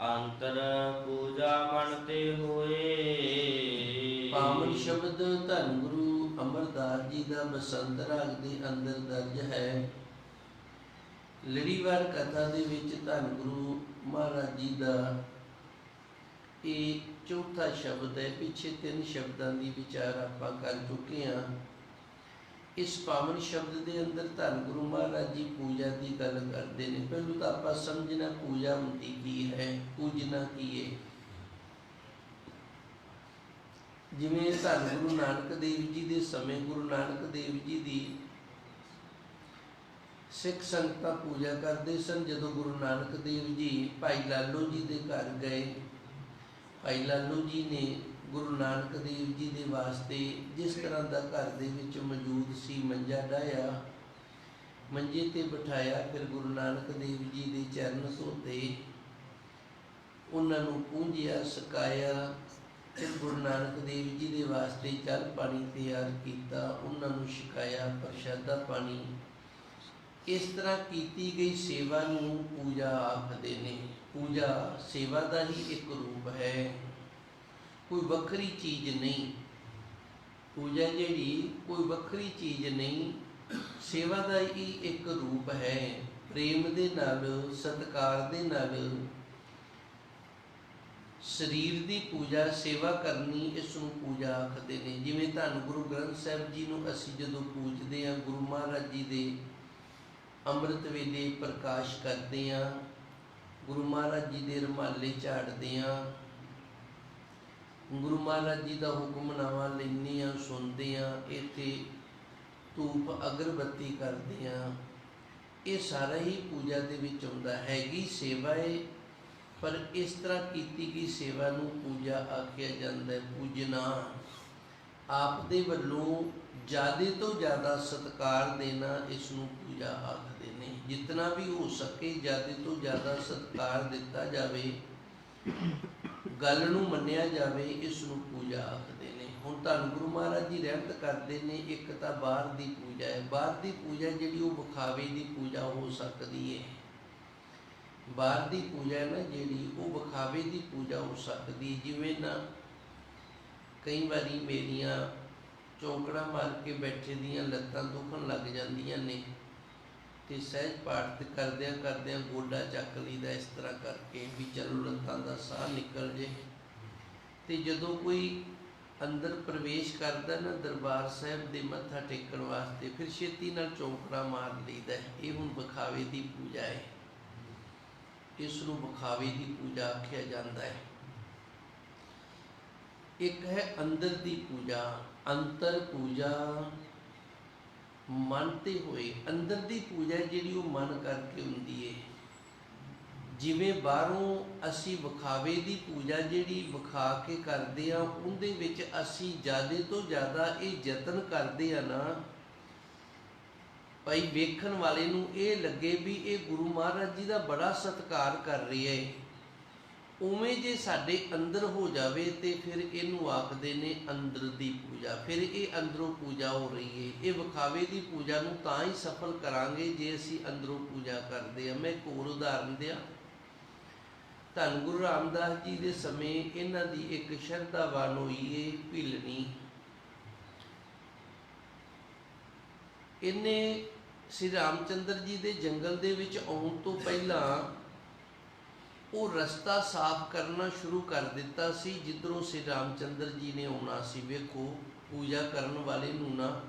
ਅੰਤਰ ਪੂਜਾ ਮਨ ਤੇ ਹੋਏ। ਪਾਵਨ ਸ਼ਬਦ ਧੰਨ ਗੁਰੂ ਅਮਰਦਾਸ ਜੀ ਦਾ ਬਸੰਤ ਰਾਗ ਦੇ ਅੰਦਰ ਦਰਜ ਹੈ। ਲੜੀਵਾਰ ਕਥਾ ਦੇ ਵਿੱਚ ਧੰਨ ਗੁਰੂ ਮਹਾਰਾਜ ਜੀ ਦਾ ਇਹ ਚੌਥਾ ਸ਼ਬਦ ਹੈ। ਪਿੱਛੇ ਤਿੰਨ ਸ਼ਬਦਾਂ ਦੀ ਵਿਚਾਰ ਆਪਾਂ ਕਰ ਚੁੱਕੇ ਹਾਂ। ਇਸ ਪਾਵਨ ਸ਼ਬਦ ਦੇ ਅੰਦਰ ਧੰਨ ਗੁਰੂ ਮਹਾਰਾਜ ਜੀ ਪੂਜਾ ਦੀ ਗੱਲ ਕਰਦੇ ਨੇ। ਪਹਿਲੂ ਤਾਂ ਆਪਾਂ ਸਮਝਣਾ ਪੂਜਾ ਹੁੰਦੀ ਕੀ ਹੈ ਪੂਜਨਾ ਕੀ ਹੈ ਜਿਵੇਂ ਧੰਨ ਗੁਰੂ ਨਾਨਕ ਦੇਵ ਜੀ ਦੇ ਸਮੇਂ ਗੁਰੂ ਨਾਨਕ ਦੇਵ ਜੀ ਦੀ ਸਿੱਖ ਸੰਗਤਾਂ ਪੂਜਾ ਕਰਦੇ ਸਨ, ਜਦੋਂ ਗੁਰੂ ਨਾਨਕ ਦੇਵ ਜੀ ਭਾਈ ਲਾਲੋ ਜੀ ਦੇ ਘਰ ਗਏ। ਭਾਈ ਲਾਲੋ ਜੀ ਨੇ ਗੁਰੂ ਨਾਨਕ ਦੇਵ ਜੀ ਦੇ ਵਾਸਤੇ ਜਿਸ ਤਰ੍ਹਾਂ ਦਾ ਘਰ ਦੇ ਵਿੱਚ ਮੌਜੂਦ ਸੀ, ਮੰਜਾ ਡਾਇਆ ਮੰਜੇ ਤੇ ਬਿਠਾਇਆ, ਫਿਰ ਗੁਰੂ ਨਾਨਕ ਦੇਵ ਜੀ ਦੇ ਚਰਨ ਧੋਤੇ, ਉਹਨਾਂ ਨੂੰ ਪੂੰਝਿਆ, ਸਕਾਇਆ, ਫਿਰ ਗੁਰੂ ਨਾਨਕ ਦੇਵ ਜੀ ਦੇ ਵਾਸਤੇ ਜਲ ਪਾਣੀ ਤਿਆਰ ਕੀਤਾ, ਉਹਨਾਂ ਨੂੰ ਛਕਾਇਆ, ਪ੍ਰਸ਼ਾਦਾ ਪਾਣੀ। ਇਸ ਤਰ੍ਹਾਂ ਕੀਤੀ ਗਈ ਸੇਵਾ ਨੂੰ ਪੂਜਾ ਆਖਦੇ ਨੇ। ਪੂਜਾ ਸੇਵਾ ਦਾ ਹੀ ਇੱਕ ਰੂਪ ਹੈ। ਕੋਈ ਵੱਖਰੀ ਚੀਜ਼ ਨਹੀਂ। ਪੂਜਾ ਜਿਹੜੀ ਕੋਈ ਵੱਖਰੀ ਚੀਜ਼ ਨਹੀਂ, ਸੇਵਾ ਦਾ ਹੀ ਇੱਕ ਰੂਪ ਹੈ। ਪ੍ਰੇਮ ਦੇ ਨਾਲ, ਸਤਿਕਾਰ ਦੇ ਨਾਲ, ਸਰੀਰ ਦੀ ਪੂਜਾ, ਸੇਵਾ ਕਰਨੀ ਇਸ ਨੂੰ ਪੂਜਾ ਆਖਦੇ ਨੇ। ਜਿਵੇਂ ਧੰਨ ਗੁਰੂ ਗ੍ਰੰਥ ਸਾਹਿਬ ਜੀ ਨੂੰ ਅਸੀਂ ਜਦੋਂ ਪੂਜਦੇ ਹਾਂ, ਗੁਰੂ ਮਹਾਰਾਜ ਜੀ ਦੇ ਅੰਮ੍ਰਿਤ ਵੇਲੇ ਪ੍ਰਕਾਸ਼ ਕਰਦੇ ਹਾਂ, ਗੁਰੂ ਮਹਾਰਾਜ ਜੀ ਦੇ ਰੁਮਾਲੇ ਝਾੜਦੇ ਹਾਂ ਗੁਰੂ ਮਹਾਰਾਜ ਜੀ ਦਾ ਹੁਕਮਨਾਮਾ ਲੈਂਦੇ ਹਾਂ ਸੁਣਦੇ ਹਾਂ ਇੱਥੇ ਧੂਪ ਅਗਰਬੱਤੀ ਕਰਦੇ ਹਾਂ ਇਹ ਸਾਰਾ ਹੀ ਪੂਜਾ ਦੇ ਵਿੱਚ ਆਉਂਦਾ ਹੈਗੀ ਸੇਵਾ ਹੈ ਪਰ ਇਸ ਤਰ੍ਹਾਂ ਕੀਤੀ ਗਈ ਸੇਵਾ ਨੂੰ ਪੂਜਾ ਆਖਿਆ ਜਾਂਦਾ ਹੈ, ਪੂਜਨਾ। ਆਪ ਦੇ ਵੱਲੋਂ ਜਿਆਦੇ ਤੋਂ ਜ਼ਿਆਦਾ ਸਤਕਾਰ ਦੇਣਾ ਇਸ ਨੂੰ ਪੂਜਾ ਆਖਦੇ ਨੇ। ਜਿੰਨਾ ਵੀ ਹੋ ਸਕੇ ਜਿਆਦੇ ਤੋਂ ਜ਼ਿਆਦਾ ਸਤਕਾਰ ਦਿੱਤਾ ਜਾਵੇ। ਗੱਲ ਨੂੰ ਮੰਨਿਆ ਜਾਵੇ, ਇਸ ਨੂੰ ਪੂਜਾ ਆਖਦੇ ਨੇ। ਹੁਣ ਤੁਹਾਨੂੰ ਗੁਰੂ ਮਹਾਰਾਜ ਜੀ ਰਹਿਮਤ ਕਰਦੇ ਨੇ, ਇੱਕ ਤਾਂ ਬਾਹਰ ਦੀ ਪੂਜਾ ਹੈ। ਬਾਹਰ ਦੀ ਪੂਜਾ ਜਿਹੜੀ ਉਹ ਵਿਖਾਵੇ ਦੀ ਪੂਜਾ ਹੋ ਸਕਦੀ ਹੈ। ਬਾਹਰ ਦੀ ਪੂਜਾ ਨਾ ਜਿਹੜੀ, ਉਹ ਵਿਖਾਵੇ ਦੀ ਪੂਜਾ ਹੋ ਸਕਦੀ ਜਿਵੇਂ ਨਾ ਕਈ ਵਾਰੀ ਮੇਰੀਆਂ ਚੌਂਕੜਾ ਮਾਰ ਕੇ ਬੈਠੇ ਦੀਆਂ ਲੱਤਾਂ ਦੁਖਣ ਲੱਗ ਜਾਂਦੀਆਂ ਨੇ। ਤੇ ਸਹਿਜ ਪਾਠ ਕਰਦਿਆਂ ਕਰਦਿਆਂ ਗੋਡਾ ਚੱਕ ਲਈਦਾ, ਇਸ ਤਰ੍ਹਾਂ ਕਰਕੇ ਵੀ ਚਲੋ ਲੱਤਾਂ ਦਾ ਸਾਹ ਨਿਕਲ ਜੇ। ਤੇ ਜਦੋਂ ਕੋਈ ਅੰਦਰ ਪ੍ਰਵੇਸ਼ ਕਰਦਾ ਨਾ ਦਰਬਾਰ ਸਾਹਿਬ ਦੇ ਮੱਥਾ ਟੇਕਣ ਵਾਸਤੇ, ਫਿਰ ਛੇਤੀ ਨਾਲ ਚੌਂਕੜਾ ਮਾਰ ਲਈਦਾ। ਇਹ ਹੁਣ ਬਖਾਵੇ ਦੀ ਪੂਜਾ ਹੈ। ਇਸ ਨੂੰ ਬਖਾਵੇ ਦੀ ਪੂਜਾ ਆਖਿਆ ਜਾਂਦਾ ਹੈ। ਇੱਕ ਹੈ ਅੰਦਰ ਦੀ ਪੂਜਾ, ਅੰਤਰ ਪੂਜਾ। ਮਨ ਤੇ ਹੋਏ, ਅੰਦਰ ਦੀ ਪੂਜਾ ਜਿਹੜੀ ਉਹ ਮਨ ਕਰਕੇ ਹੁੰਦੀ ਹੈ ਜਿਵੇਂ ਬਾਹਰੋਂ ਅਸੀਂ ਵਿਖਾਵੇ ਦੀ ਪੂਜਾ ਜਿਹੜੀ ਵਿਖਾ ਕੇ ਕਰਦੇ ਆ ਉਹਦੇ ਵਿੱਚ ਅਸੀਂ ਜ਼ਿਆਦੇ ਤੋਂ ਜ਼ਿਆਦਾ ਇਹ ਯਤਨ ਕਰਦੇ ਆ ਨਾ, ਭਾਈ ਵੇਖਣ ਵਾਲੇ ਨੂੰ ਇਹ ਲੱਗੇ ਵੀ ਇਹ ਗੁਰੂ ਮਹਾਰਾਜ ਜੀ ਦਾ ਬੜਾ ਸਤਿਕਾਰ ਕਰ ਰਹੀ ਹੈ। ਉਵੇਂ ਜੇ ਸਾਡੇ ਅੰਦਰ ਹੋ ਜਾਵੇ ਤੇ ਫਿਰ ਇਹਨੂੰ ਆਖਦੇ ਨੇ ਅੰਦਰ ਦੀ ਪੂਜਾ। ਫਿਰ ਇਹ ਅੰਦਰੋਂ ਪੂਜਾ ਹੋ ਰਹੀ ਹੈ ਇਹ ਵਿਖਾਵੇ ਦੀ ਪੂਜਾ ਨੂੰ ਤਾਂ ਹੀ ਸਫਲ ਕਰਾਂਗੇ ਜੇ ਅਸੀਂ ਅੰਦਰੋਂ ਪੂਜਾ ਕਰਦੇ ਆ ਮੈਂ ਇੱਕ ਹੋਰ ਉਦਾਹਰਨ ਦਿਆਂ। ਧੰਨ ਗੁਰੂ ਰਾਮਦਾਸ ਜੀ ਦੇ ਸਮੇਂ ਇਹਨਾਂ ਦੀ ਇੱਕ ਸ਼ਰਧਾਵਾਨ ਹੋਈ ਏ ਭਿਲਣੀ। ਇਹਨੇ ਸ੍ਰੀ ਰਾਮਚੰਦਰ ਜੀ ਦੇ ਜੰਗਲ ਦੇ ਵਿੱਚ ਆਉਣ ਤੋਂ ਪਹਿਲਾਂ ਉਹ ਰਸਤਾ ਸਾਫ਼ ਕਰਨਾ ਸ਼ੁਰੂ ਕਰ ਦਿੱਤਾ ਸੀ, ਜਿੱਧਰੋਂ ਸ੍ਰੀ ਰਾਮਚੰਦਰ ਜੀ ਨੇ ਆਉਣਾ ਸੀ। ਵੇਖੋ, ਪੂਜਾ ਕਰਨ ਵਾਲੇ ਨੂੰ ਨਾ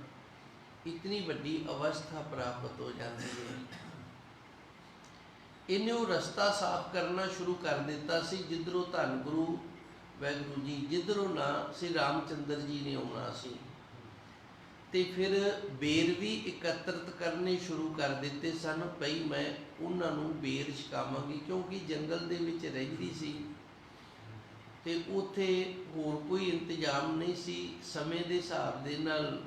ਇਤਨੀ ਵੱਡੀ ਅਵਸਥਾ ਪ੍ਰਾਪਤ ਹੋ ਜਾਂਦੀ ਹੈ। ਇਹਨੇ ਉਹ ਰਸਤਾ ਸਾਫ਼ ਕਰਨਾ ਸ਼ੁਰੂ ਕਰ ਦਿੱਤਾ ਸੀ, ਜਿੱਧਰੋਂ ਧੰਨ ਗੁਰੂ ਵੈਗੁਰੂ ਜੀ, ਜਿੱਧਰੋਂ ਨਾ ਸ੍ਰੀ ਰਾਮਚੰਦਰ ਜੀ ਨੇ ਆਉਣਾ ਸੀ। ਤੇ ਫਿਰ ਬੇਰ ਵੀ ਇਕੱਤਰਤ ਕਰਨੇ ਸ਼ੁਰੂ ਕਰ ਦਿੱਤੇ ਸਨ। ਭਈ ਮੈਂ ਉਹਨਾਂ ਨੂੰ ਬੇਰ ਛਕਾਵਾਂਗੀ, ਕਿਉਂਕਿ ਜੰਗਲ ਦੇ ਵਿੱਚ ਰਹਿੰਦੀ ਸੀ ਤੇ ਉੱਥੇ ਹੋਰ ਕੋਈ ਇੰਤਜ਼ਾਮ ਨਹੀਂ ਸੀ। ਸਮੇਂ ਦੇ ਹਿਸਾਬ ਦੇ ਨਾਲ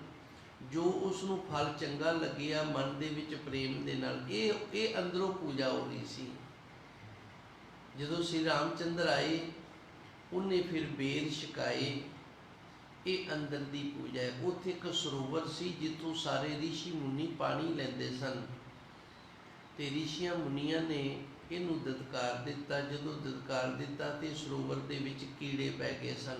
ਜੋ ਉਸ ਨੂੰ ਫਲ ਚੰਗਾ ਲੱਗਿਆ, ਮਨ ਦੇ ਵਿੱਚ ਪ੍ਰੇਮ ਦੇ ਨਾਲ, ਇਹ ਇਹ ਅੰਦਰੋਂ ਪੂਜਾ ਹੋ ਰਹੀ ਸੀ। ਜਦੋਂ ਸ੍ਰੀ ਰਾਮਚੰਦਰ ਆਏ, ਉਹਨੇ ਫਿਰ ਬੇਰ ਛਕਾਏ। ਇਹ ਅੰਦਰ ਦੀ ਪੂਜਾ ਹੈ। ਉੱਥੇ ਇੱਕ ਸਰੋਵਰ ਸੀ, ਜਿੱਥੋਂ ਸਾਰੇ ઋષਿ ਮੁਨੀ ਪਾਣੀ ਲੈਂਦੇ ਸਨ। ਤੇ ਰਿਸ਼ੀਆਂ ਮੁਨੀਆਂ ਨੇ ਇਹਨੂੰ ਦਤਕਾਰ ਦਿੱਤਾ। ਜਦੋਂ ਦਤਕਾਰ ਦਿੱਤਾ ਤੇ ਸਰੋਵਰ ਦੇ ਵਿੱਚ ਕੀੜੇ ਪੈ ਗਏ ਸਨ।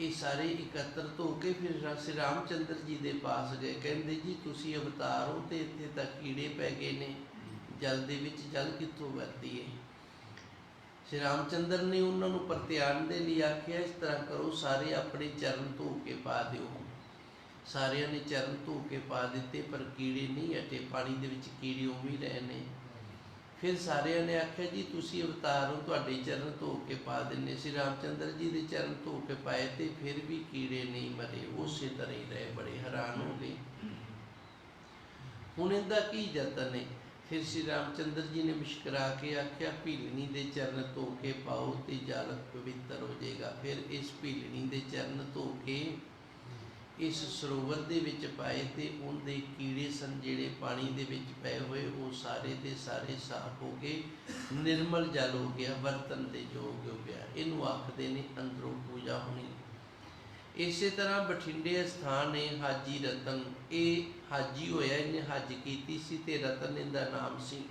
ਇਹ ਸਾਰੇ ਇਕੱਤਰਤ ਹੋ ਕੇ ਫਿਰ ਰਾ- ਸ਼੍ਰੀ ਰਾਮਚੰਦਰ ਜੀ ਦੇ ਪਾਸ ਗਏ। ਕਹਿੰਦੇ, ਜੀ, ਤੁਸੀਂ ਅਵਤਾਰ ਹੋ ਤੇ ਇੱਥੇ ਤਾਂ ਕੀੜੇ ਪੈ ਗਏ ਨੇ। ਜਲ ਦੇ ਵਿੱਚ ਜਲ ਕਿੱਥੋਂ ਵਰਤੀਏ? ਸ਼੍ਰੀ ਰਾਮਚੰਦਰ ਨੇ ਉਹਨਾਂ ਨੂੰ ਪ੍ਰਤਿਆਨ ਦੇ ਲਈ ਆਖਿਆ, ਇਸ ਤਰ੍ਹਾਂ ਕਰੋ, ਸਾਰੇ ਆਪਣੇ ਚਰਨ ਧੋ ਕੇ ਪਾ ਦਿਓ। ਸਾਰਿਆਂ ਨੇ ਚਰਨ ਧੋ ਕੇ ਪਾ ਦਿੱਤੇ, ਪਰ ਕੀੜੇ ਨਹੀਂ ਅਟੇ ਪਾਣੀ ਦੇ ਵਿੱਚ ਕੀੜੇ ਉਵੇਂ ਰਹੇ ਨੇ। ਫਿਰ ਸਾਰਿਆਂ ਨੇ ਆਖਿਆ, ਜੀ, ਤੁਸੀਂ ਅਵਤਾਰ ਹੋ, ਤੁਹਾਡੇ ਚਰਨ ਧੋ ਕੇ ਪਾ ਦਿੰਨੇ ਸੀ ਰਾਮਚੰਦਰ ਜੀ ਦੇ ਚਰਨ ਧੋ ਕੇ ਪਾਏ ਤੇ ਫਿਰ ਵੀ ਕੀੜੇ ਨਹੀਂ ਮਰੇ, ਉਸੇ ਤਰ੍ਹਾਂ ਹੀ ਰਹੇ, ਬੜੇ ਹੈਰਾਨ ਹੋ ਗਏ। ਹੁਣ ਇਹਦਾ ਕੀ ਯਤਨ ਹੈ? ਫਿਰ ਸ੍ਰੀ ਰਾਮਚੰਦਰ ਜੀ ਨੇ ਮੁਸ਼ਕਰਾ ਕੇ ਆਖਿਆ, ਭੀਲਣੀ ਦੇ ਚਰਨ ਧੋ ਕੇ ਪਾਓ ਤੇ ਜਲ ਪਵਿੱਤਰ ਹੋ ਜਾਏਗਾ। ਫਿਰ ਇਸ ਭੀਲਣੀ ਦੇ ਚਰਨ ਧੋ ਕੇ ਇਸ ਸਰੋਵਰ ਦੇ ਵਿੱਚ ਪਾਏ ਤੇ ਉਹਦੇ ਕੀੜੇ ਸਨ ਜਿਹੜੇ ਪਾਣੀ ਦੇ ਵਿੱਚ ਪਏ ਹੋਏ, ਉਹ ਸਾਰੇ ਦੇ ਸਾਰੇ ਸਾਫ਼ ਹੋ ਗਏ, ਨਿਰਮਲ ਜਲ ਹੋ ਗਿਆ, ਵਰਤਨ ਦੇ ਯੋਗ ਹੋ ਗਿਆ। ਇਹਨੂੰ ਆਖਦੇ ਨੇ ਅੰਦਰੋਂ ਪੂਜਾ ਹੋਣੀ ਇਸੇ ਤਰ੍ਹਾਂ ਬਠਿੰਡੇ ਸਥਾਨ ਹੈ ਹਾਜੀ ਰਤਨ, ਇਹ ਹਾਜੀ ਹੋਇਆ, ਇਹਨੇ ਹੱਜ ਕੀਤੀ ਸੀ ਤੇ ਰਤਨ ਇਹਦਾ ਨਾਮ ਸੀ।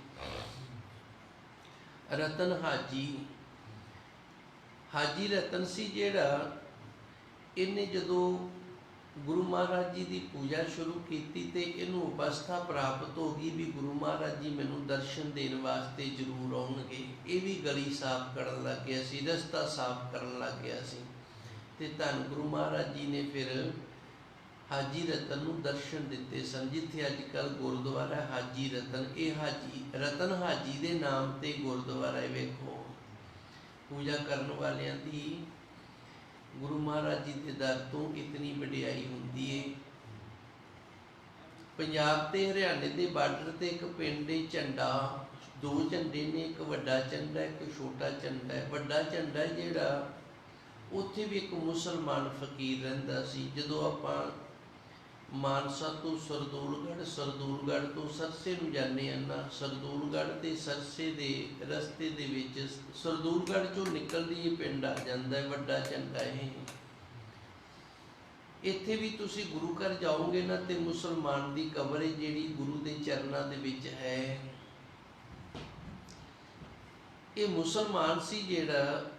ਰਤਨ ਹਾਜੀ। ਹਾਜੀ ਰਤਨ ਸੀ ਜਿਹੜਾ ਇਹਨੇ ਜਦੋਂ ਗੁਰੂ ਮਹਾਰਾਜ ਜੀ ਦੀ ਪੂਜਾ ਸ਼ੁਰੂ ਕੀਤੀ ਤੇ ਇਹਨੂੰ ਅਵਸਥਾ ਪ੍ਰਾਪਤ ਹੋ ਗਈ ਵੀ ਗੁਰੂ ਮਹਾਰਾਜ ਜੀ ਮੈਨੂੰ ਦਰਸ਼ਨ ਦੇਣ ਵਾਸਤੇ ਜ਼ਰੂਰ ਆਉਣਗੇ। ਇਹ ਵੀ ਗਲੀ ਸਾਫ਼ ਕਰਨ ਲੱਗ ਗਿਆ ਸੀ, ਰਸਤਾ ਸਾਫ਼ ਕਰਨ ਲੱਗ ਗਿਆ ਸੀ। ਤੇ ਧੰਨ ਗੁਰੂ ਮਹਾਰਾਜ ਜੀ ਨੇ ਫਿਰ ਹਾਜੀ ਰਤਨ ਨੂੰ ਦਰਸ਼ਨ ਦਿੱਤੇ ਸਨ, ਜਿੱਥੇ ਅੱਜ ਕੱਲ ਗੁਰਦੁਆਰਾ ਹਾਜੀ ਰਤਨ, ਇਹ ਹਾਜੀ, ਰਤਨ ਹਾਜੀ ਦੇ ਨਾਮ ਤੇ ਗੁਰਦੁਆਰਾ ਹੈ, ਵੇਖੋ। ਪੂਜਾ ਕਰਨ ਵਾਲਿਆਂ ਦੀ ਗੁਰੂ ਮਹਾਰਾਜ ਜੀ ਦੇ ਦਰ ਤੋਂ ਇਤਨੀ ਵਡਿਆਈ ਹੁੰਦੀ ਏ। ਪੰਜਾਬ ਤੇ ਹਰਿਆਣੇ ਦੇ ਬਾਰਡਰ ਤੇ ਇੱਕ ਪਿੰਡ ਏ, ਝੰਡਾ। ਦੋ ਝੰਡੇ ਨੇ, ਇੱਕ ਵੱਡਾ ਝੰਡਾ, ਇੱਕ ਛੋਟਾ ਝੰਡਾ। ਵੱਡਾ ਝੰਡਾ ਜਿਹੜਾ ਉੱਥੇ ਵੀ ਇੱਕ ਮੁਸਲਮਾਨ ਫਕੀਰ ਰਹਿੰਦਾ ਸੀ। ਜਦੋਂ ਆਪਾਂ ਮਾਨਸਾ ਤੋਂ ਸਰਦੂਲਗੜ੍ਹ ਸਰਦੂਲਗੜ੍ਹ ਤੋਂ ਸਰਸੇ ਨੂੰ ਜਾਂਦੇ ਹਾਂ ਨਾ, ਸਰਦੂਲਗੜ੍ਹ ਤੇ ਸਰਸੇ ਦੇ ਰਸਤੇ ਦੇ ਵਿੱਚ ਸਰਦੂਲਗੜ੍ਹ ਚੋਂ ਨਿਕਲਦੀ ਇਹ ਪਿੰਡ ਆ ਜਾਂਦਾ ਹੈ, ਵੱਡਾ ਝੰਡਾ ਇਹ। ਇੱਥੇ ਵੀ ਤੁਸੀਂ ਗੁਰੂ ਘਰ ਜਾਓਗੇ ਨਾ ਤੇ ਮੁਸਲਮਾਨ ਦੀ ਕਬਰ ਹੈ ਜਿਹੜੀ ਗੁਰੂ ਦੇ ਚਰਨਾਂ ਦੇ ਵਿੱਚ ਹੈ। ਇਹ ਮੁਸਲਮਾਨ ਸੀ ਜਿਹੜਾ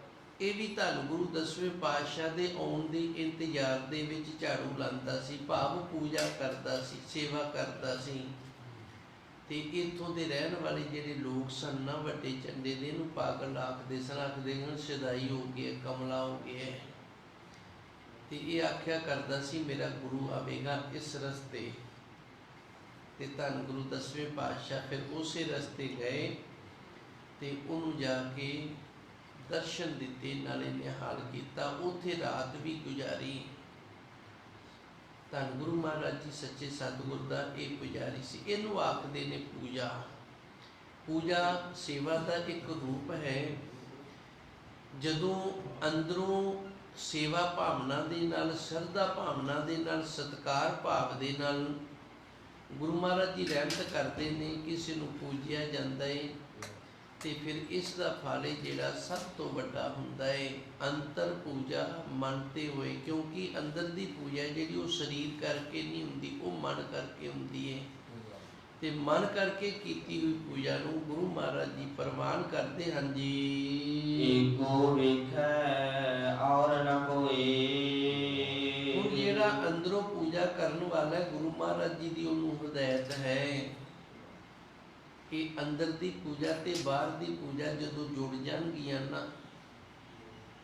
ਇਹ ਵੀ ਧੰਨ ਗੁਰੂ ਦਸਵੇਂ ਪਾਤਸ਼ਾਹ ਦੇ ਆਉਣ ਦੇ ਇੰਤਜ਼ਾਰ ਦੇ ਵਿੱਚ ਝਾੜੂ ਲਾਉਂਦਾ ਸੀ, ਭਾਵ ਪੂਜਾ ਕਰਦਾ ਸੀ, ਸੇਵਾ ਕਰਦਾ ਸੀ। ਤੇ ਇੱਥੋਂ ਦੇ ਰਹਿਣ ਵਾਲੇ ਜਿਹੜੇ ਲੋਕ ਸਨ ਨਾ, ਵੱਡੇ ਝੰਡੇ ਦੇ ਇਹਨੂੰ ਪਾਗਲ ਆਖਦੇ ਸਨ, ਆਖਦੇ ਹਨ, ਸਦਾਈ ਹੋ ਗਿਆ, ਕਮਲਾ ਹੋ ਗਿਆ ਤੇ ਇਹ ਆਖਿਆ ਕਰਦਾ ਸੀ, ਮੇਰਾ ਗੁਰੂ ਆਵੇਗਾ ਇਸ ਰਸਤੇ। ਤੇ ਧੰਨ ਗੁਰੂ ਦਸਵੇਂ ਪਾਤਸ਼ਾਹ ਫਿਰ ਉਸੇ ਰਸਤੇ ਗਏ ਤੇ ਉਹਨੂੰ ਜਾ ਕੇ ਦਰਸ਼ਨ ਦਿੱਤੇ, ਨਾਲੇ ਨਿਹਾਲ ਕੀਤਾ, ਉੱਥੇ ਰਾਤ ਵੀ ਗੁਜ਼ਾਰੀ। ਧੰਨ ਗੁਰੂ ਮਹਾਰਾਜ ਜੀ, ਸੱਚੇ ਸਤਿਗੁਰ ਦਾ ਇਹ ਪੁਜਾਰੀ ਸੀ। ਇਹਨੂੰ ਆਖਦੇ ਨੇ ਪੂਜਾ। ਪੂਜਾ ਸੇਵਾ ਦਾ ਇੱਕ ਰੂਪ ਹੈ। ਜਦੋਂ ਅੰਦਰੋਂ ਸੇਵਾ ਭਾਵਨਾ ਦੇ ਨਾਲ, ਸ਼ਰਧਾ ਭਾਵਨਾ ਦੇ ਨਾਲ, ਸਤਕਾਰ ਭਾਵ ਦੇ ਨਾਲ ਗੁਰੂ ਮਹਾਰਾਜ ਜੀ ਰਹਿਮਤ ਕਰਦੇ ਨੇ ਕਿਸੇ ਨੂੰ ਪੂਜਿਆ ਜਾਂਦਾ ਹੈ ਤੇ ਫਿਰ ਇਸ ਦਾ ਫਲ ਜਿਹੜਾ ਸਭ ਤੋਂ ਵੱਡਾ ਹੁੰਦਾ ਹੈ ਅੰਤਰ ਪੂਜਾ ਮਨ ਤੇ ਹੋਏ ਕਿਉਂਕਿ ਅੰਦਰ ਦੀ ਪੂਜਾ ਜਿਹੜੀ ਉਹ ਸਰੀਰ ਕਰਕੇ ਨਹੀਂ ਹੁੰਦੀ ਉਹ ਮਨ ਕਰਕੇ ਹੁੰਦੀ ਹੈ। ਤੇ ਮਨ ਕਰਕੇ ਕੀਤੀ ਹੋਈ ਪੂਜਾ ਨੂੰ ਗੁਰੂ ਮਹਾਰਾਜ ਜੀ ਪ੍ਰਵਾਨ ਕਰਦੇ ਹਨ ਜੀ। ਏਕੋ ਵੇਖੈ ਔਰ ਨ ਕੋਏ। ਹੁਣ ਜਿਹੜਾ ਅੰਦਰੋਂ ਪੂਜਾ ਕਰਨ ਵਾਲਾ ਗੁਰੂ ਮਹਾਰਾਜ ਜੀ ਦੀ ਉਹਨੂੰ ਹਦਾਇਤ ਹੈ। ਕਿ ਅੰਦਰ ਦੀ ਪੂਜਾ ਤੇ ਬਾਹਰ ਦੀ ਪੂਜਾ ਜਦੋਂ ਜੁੜ ਜਾਣਗੀਆਂ ਨਾ,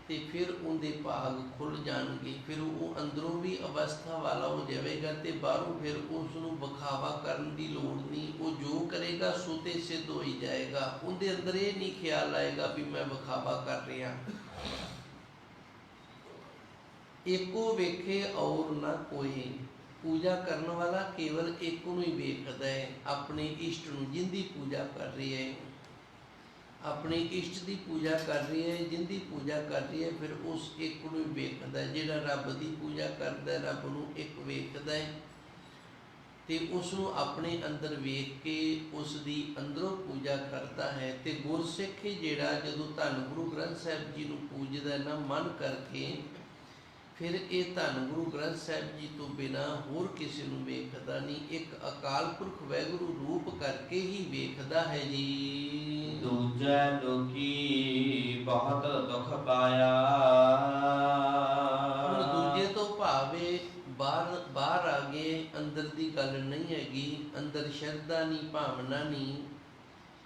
ਤੇ ਫਿਰ ਉਹਦੇ ਭਾਗ ਖੁੱਲ ਜਾਣਗੇ, ਫਿਰ ਉਹ ਅੰਦਰੋਂ ਵੀ ਅਵਸਥਾ ਵਾਲਾ ਹੋ ਜਾਵੇਗਾ ਤੇ ਬਾਹਰੋਂ ਫਿਰ ਉਸ ਨੂੰ ਵਿਖਾਵਾ ਕਰਨ ਦੀ ਲੋੜ ਨਹੀਂ। ਉਹ ਜੋ ਕਰੇਗਾ ਸੋਤੇ ਸਿੱਧ ਹੋਈ ਹੀ ਜਾਏਗਾ। ਉਹਦੇ ਅੰਦਰ ਇਹ ਨਹੀਂ ਖਿਆਲ ਆਏਗਾ ਵੀ ਮੈਂ ਵਿਖਾਵਾ ਕਰ ਰਿਹਾ। ਏਕੋ ਵੇਖੇ ਔਰ ਨਾ ਕੋਈ। ਪੂਜਾ ਕਰਨ ਵਾਲਾ ਕੇਵਲ ਇੱਕ ਨੂੰ ਹੀ ਵੇਖਦਾ ਹੈ, ਆਪਣੇ ਇਸ਼ਟ ਨੂੰ ਜਿੰਦੀ ਪੂਜਾ ਕਰ ਰਹੀ ਹੈ। ਆਪਣੇ ਇਸ਼ਟ ਦੀ ਪੂਜਾ ਕਰ ਰਹੀ ਹੈ, ਜਿੰਦੀ ਪੂਜਾ ਕਰ ਰਹੀ ਹੈ, ਫਿਰ ਉਸ ਇੱਕ ਨੂੰ ਹੀ ਵੇਖਦਾ ਜਿਹੜਾ ਰੱਬ ਦੀ ਪੂਜਾ ਕਰਦਾ ਰੱਬ ਨੂੰ ਇੱਕ ਵੇਖਦਾ ਹੈ ਤੇ ਉਸ ਨੂੰ ਆਪਣੇ ਅੰਦਰ ਵੇਖ ਕੇ ਉਸ ਦੀ ਅੰਦਰੋਂ ਪੂਜਾ ਕਰਦਾ ਹੈ ਤੇ ਗੁਰਸਿੱਖ ਜਿਹੜਾ ਜਦੋਂ ਧੰਨ ਗੁਰੂ ਗ੍ਰੰਥ ਸਾਹਿਬ ਜੀ ਨੂੰ ਪੂਜਦਾ ਨਾ, ਮਨ ਕਰਕੇ ਫਿਰ ਇਹ ਧੰਨ ਗੁਰੂ ਗ੍ਰੰਥ ਸਾਹਿਬ ਜੀ ਤੋਂ ਬਿਨਾ ਹੋਰ ਕਿਸੇ ਨੂੰ ਵੇਖਦਾ ਨਹੀਂ। ਇੱਕ ਅਕਾਲ ਪੁਰਖ ਵੈਗੁਰੂ ਰੂਪ ਕਰਕੇ ਹੀ ਵੇਖਦਾ ਹੈ ਜੀ। ਦੂਜੈ ਲੋਕੀ ਬਹੁਤ ਦੁਖ ਪਾਇਆ। ਹੁਣ ਦੂਜੇ ਤੋਂ ਭਾਵੇਂ ਬਾਹਰ ਬਾਹਰ ਆ ਗਏ ਅੰਦਰ ਦੀ ਗੱਲ ਨਹੀਂ ਹੈਗੀ ਅੰਦਰ ਸ਼ਰਧਾ ਨਹੀਂ ਭਾਵਨਾ ਨਹੀਂ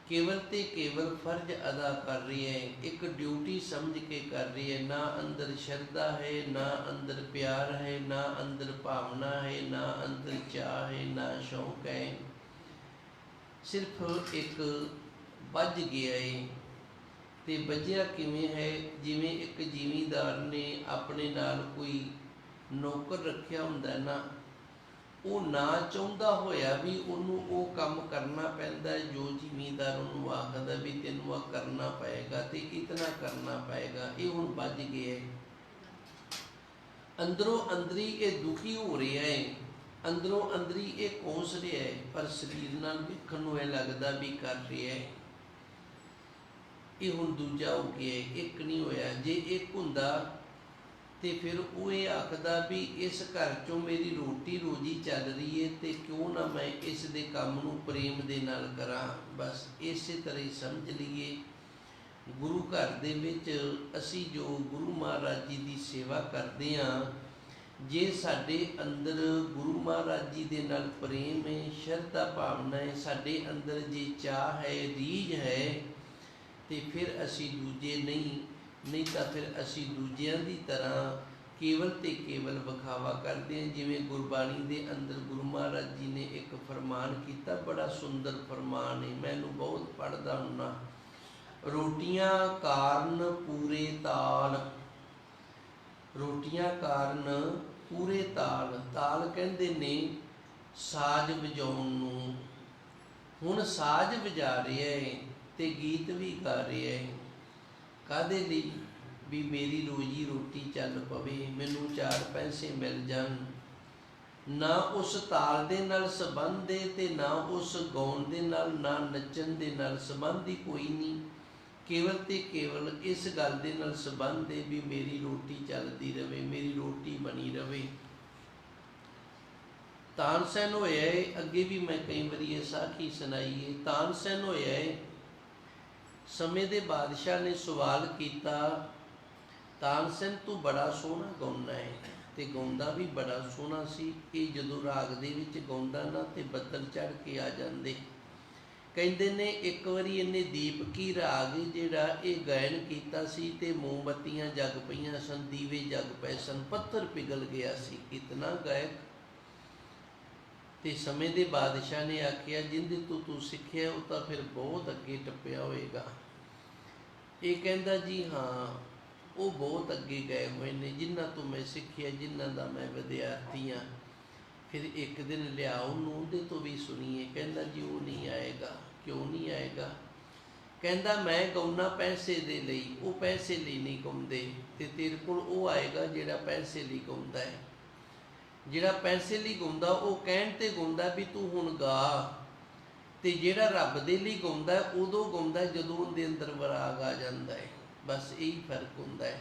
ਕੇਵਲ ਤੇ ਕੇਵਲ ਫਰਜ਼ ਅਦਾ ਕਰ ਰਹੀ ਹੈ, ਇੱਕ ਡਿਊਟੀ ਸਮਝ ਕੇ ਕਰ ਰਹੀ ਹੈ, ਨਾ ਅੰਦਰ ਸ਼ਰਧਾ ਹੈ, ਨਾ ਅੰਦਰ ਪਿਆਰ ਹੈ, ਨਾ ਅੰਦਰ ਭਾਵਨਾ ਹੈ, ਨਾ ਅੰਦਰ ਚਾਹ ਹੈ, ਨਾ ਸ਼ੌਕ ਹੈ। ਸਿਰਫ ਇੱਕ ਵੱਜ ਗਿਆ ਹੈ ਤੇ ਵੱਜਿਆ ਕਿਵੇਂ ਹੈ? ਜਿਵੇਂ ਇੱਕ ਜ਼ਿਮੀਂਦਾਰ ਨੇ ਆਪਣੇ ਨਾਲ ਕੋਈ ਨੌਕਰ ਰੱਖਿਆ ਹੁੰਦਾ ਨਾ ਉਹ ਨਾ ਚਾਹੁੰਦਾ ਹੋਇਆ ਵੀ ਉਹਨੂੰ ਉਹ ਕੰਮ ਕਰਨਾ ਪੈਂਦਾ ਹੈ, ਜੋ ਜ਼ਿਮੀਂਦਾਰ ਉਹਨੂੰ ਆਖਦਾ ਵੀ ਤੈਨੂੰ ਆ ਕਰਨਾ ਪਏਗਾ ਤੇ ਇਤਨਾ ਕਰਨਾ ਪਏਗਾ, ਇਹ ਹੁਣ ਵੱਜ ਗਿਆ ਹੈ। ਅੰਦਰੋਂ ਅੰਦਰੀ ਇਹ ਦੁਖੀ ਹੋ ਰਿਹਾ ਹੈ, ਅੰਦਰੋਂ ਅੰਦਰੀ ਇਹ ਕੋਸ ਰਿਹਾ ਹੈ, ਪਰ ਸਰੀਰ ਨਾਲ ਵੇਖਣ ਨੂੰ ਇਹ ਲੱਗਦਾ ਵੀ ਕਰ ਰਿਹਾ ਹੈ। ਇਹ ਹੁਣ ਦੂਜਾ ਹੋ ਗਿਆ ਇੱਕ ਨਹੀਂ ਹੋਇਆ, ਜੇ ਇੱਕ ਹੁੰਦਾ ਤੇ ਫਿਰ ਉਹ ਇਹ ਆਖਦਾ ਵੀ ਇਸ ਘਰ ਚੋਂ ਮੇਰੀ ਰੋਟੀ ਰੋਜੀ ਚੱਲ ਰਹੀ ਹੈ ਤੇ ਕਿਉਂ ਨਾ ਮੈਂ ਇਸ ਦੇ ਕੰਮ ਨੂੰ ਪ੍ਰੇਮ ਦੇ ਨਾਲ ਕਰਾਂ। ਬਸ ਇਸੇ ਤਰ੍ਹਾਂ ਹੀ ਸਮਝ ਲਈਏ। ਗੁਰੂ ਘਰ ਦੇ ਵਿੱਚ ਅਸੀਂ ਜੋ ਗੁਰੂ ਮਹਾਰਾਜ ਜੀ ਦੀ ਸੇਵਾ ਕਰਦੇ ਹਾਂ ਜੇ ਸਾਡੇ ਅੰਦਰ ਗੁਰੂ ਮਹਾਰਾਜ ਜੀ ਦੇ ਨਾਲ ਪ੍ਰੇਮ ਹੈ ਸ਼ਰਧਾ ਭਾਵਨਾ ਹੈ ਸਾਡੇ ਅੰਦਰ ਜੇ ਚਾਹ ਹੈ, ਰੀਝ ਹੈ, ਤੇ ਫਿਰ ਅਸੀਂ ਦੂਜੇ ਨਹੀਂ ਨਹੀਂ ਤਾਂ ਫਿਰ ਅਸੀਂ ਦੂਜਿਆਂ ਦੀ ਤਰ੍ਹਾਂ ਕੇਵਲ ਤੇ ਕੇਵਲ ਵਿਖਾਵਾ ਕਰਦੇ ਹਾਂ, ਜਿਵੇਂ ਗੁਰਬਾਣੀ ਦੇ ਅੰਦਰ ਗੁਰੂ ਮਹਾਰਾਜ ਜੀ ਨੇ ਇੱਕ ਫਰਮਾਨ ਕੀਤਾ, ਬੜਾ ਸੁੰਦਰ ਫਰਮਾਨ ਹੈ ਮੈਨੂੰ ਬਹੁਤ ਪੜਦਾ ਹੁੰਨਾ ਰੋਟੀਆਂ ਕਾਰਨ ਪੂਰੇ ਤਾਲ, ਰੋਟੀਆਂ ਕਾਰਨ ਪੂਰੇ ਤਾਲ ਤਾਲ ਕਹਿੰਦੇ ਨੇ ਸਾਜ਼ ਵਜਾਉਣ ਨੂੰ। ਹੁਣ ਸਾਜ਼ ਵਜਾ ਰਿਹਾ ਹੈ ਤੇ ਗੀਤ ਵੀ ਗਾ ਰਿਹਾ ਹੈ। ਕਾਦੇ ਲਈ ਵੀ ਮੇਰੀ ਰੋਜੀ ਰੋਟੀ ਚੱਲ ਪਵੇ, ਮੈਨੂੰ ਚਾਰ ਪੈਸੇ ਮਿਲ ਜਾਣ? ਨਾ ਉਸ ਤਾਲ ਦੇ ਨਾਲ ਸੰਬੰਧ ਹੈ ਤੇ ਨਾ ਉਸ ਗਾਉਣ ਦੇ ਨਾਲ, ਨਾ ਨੱਚਣ ਦੇ ਨਾਲ ਸੰਬੰਧ ਹੀ ਕੋਈ ਨਹੀਂ। ਕੇਵਲ ਤੇ ਕੇਵਲ ਇਸ ਗੱਲ ਦੇ ਨਾਲ ਸੰਬੰਧ ਹੈ ਵੀ ਮੇਰੀ ਰੋਟੀ ਚੱਲਦੀ ਰਵੇ, ਮੇਰੀ ਰੋਟੀ ਬਣੀ ਰਵੇ। ਤਾਨਸੈਨ ਹੋਇਆ ਹੈ ਅੱਗੇ ਵੀ ਮੈਂ ਕਈ ਵਾਰੀ ਇਹ ਸਾਖੀ ਸੁਣਾਈ ਹੈ ਤਾਨਸੈਨ ਹੋਇਆ ਹੈ ਸਮੇਂ ਦੇ ਬਾਦਸ਼ਾਹ ਨੇ ਸਵਾਲ ਕੀਤਾ ਤਾਨਸੈਨ ਤੂੰ ਬੜਾ ਸੋਹਣਾ ਗਾਉਂਦਾ ਹੈ ਤੇ ਗਾਉਂਦਾ ਵੀ ਬੜਾ ਸੋਹਣਾ ਸੀ, ਇਹ ਜਦੋਂ ਰਾਗ ਦੇ ਵਿੱਚ ਗਾਉਂਦਾ ਨਾ ਤੇ ਬੱਦਲ ਚੜ ਕੇ ਆ ਜਾਂਦੇ। ਕਹਿੰਦੇ ਨੇ, ਇੱਕ ਵਾਰੀ ਇਹਨੇ ਦੀਪਕੀ ਰਾਗ ਜਿਹੜਾ ਇਹ ਗਾਇਨ ਕੀਤਾ ਸੀ ਤੇ ਮੋਮਬੱਤੀਆਂ ਜਗ ਪਈਆਂ ਸਨ, ਦੀਵੇ ਜਗ ਪਏ ਸਨ, ਪੱਥਰ ਪਿਘਲ ਗਿਆ ਸੀ ਇਤਨਾ ਗਾਇਕ ਤੇ ਸਮੇਂ ਦੇ ਬਾਦਸ਼ਾਹ ਨੇ ਆਖਿਆ, ਜਿੰਦੇ ਤੋਂ ਤੂੰ ਸਿੱਖਿਆ ਉਹ ਤਾਂ ਫਿਰ ਬਹੁਤ ਅੱਗੇ ਟੱਪਿਆ ਹੋਏਗਾ ਇਹ ਕਹਿੰਦਾ, ਜੀ ਹਾਂ, ਉਹ ਬਹੁਤ ਅੱਗੇ ਗਏ ਹੋਏ ਨੇ, ਜਿਨ੍ਹਾਂ ਤੋਂ ਮੈਂ ਸਿੱਖਿਆ, ਜਿਨ੍ਹਾਂ ਦਾ ਮੈਂ ਵਿਦਿਆਰਥੀ ਹਾਂ। ਫਿਰ ਇੱਕ ਦਿਨ ਲਿਆ ਉਹਨੂੰ ਉਹਦੇ ਤੋਂ ਵੀ ਸੁਣੀਏ। ਕਹਿੰਦਾ, ਜੀ, ਉਹ ਨਹੀਂ ਆਏਗਾ, ਕਿਉਂ ਨਹੀਂ ਆਏਗਾ? ਕਹਿੰਦਾ, ਮੈਂ ਗਾਉਣਾ ਪੈਸੇ ਦੇ ਲਈ, ਉਹ ਪੈਸੇ ਲਈ ਨਹੀਂ ਗਾਉਂਦੇ ਤੇ ਤੇਰੇ ਕੋਲ ਉਹ ਆਏਗਾ ਜਿਹੜਾ ਪੈਸੇ ਲਈ ਗਾਉਂਦਾ ਹੈ। ਜਿਹੜਾ ਪੈਸੇ ਲਈ ਗਾਉਂਦਾ ਉਹ ਕਹਿਣ ਤੇ ਗਾਉਂਦਾ ਵੀ ਤੂੰ ਹੁਣ ਗਾ। ਤੇ ਜਿਹੜਾ ਰੱਬ ਦੇ ਲਈ ਗਾਉਂਦਾ ਉਦੋਂ ਗਾਉਂਦਾ ਜਦੋਂ ਉਹਦੇ ਅੰਦਰ ਵਿਰਾਗ ਆ ਜਾਂਦਾ ਹੈ ਬਸ ਇਹੀ ਫ਼ਰਕ ਹੁੰਦਾ ਹੈ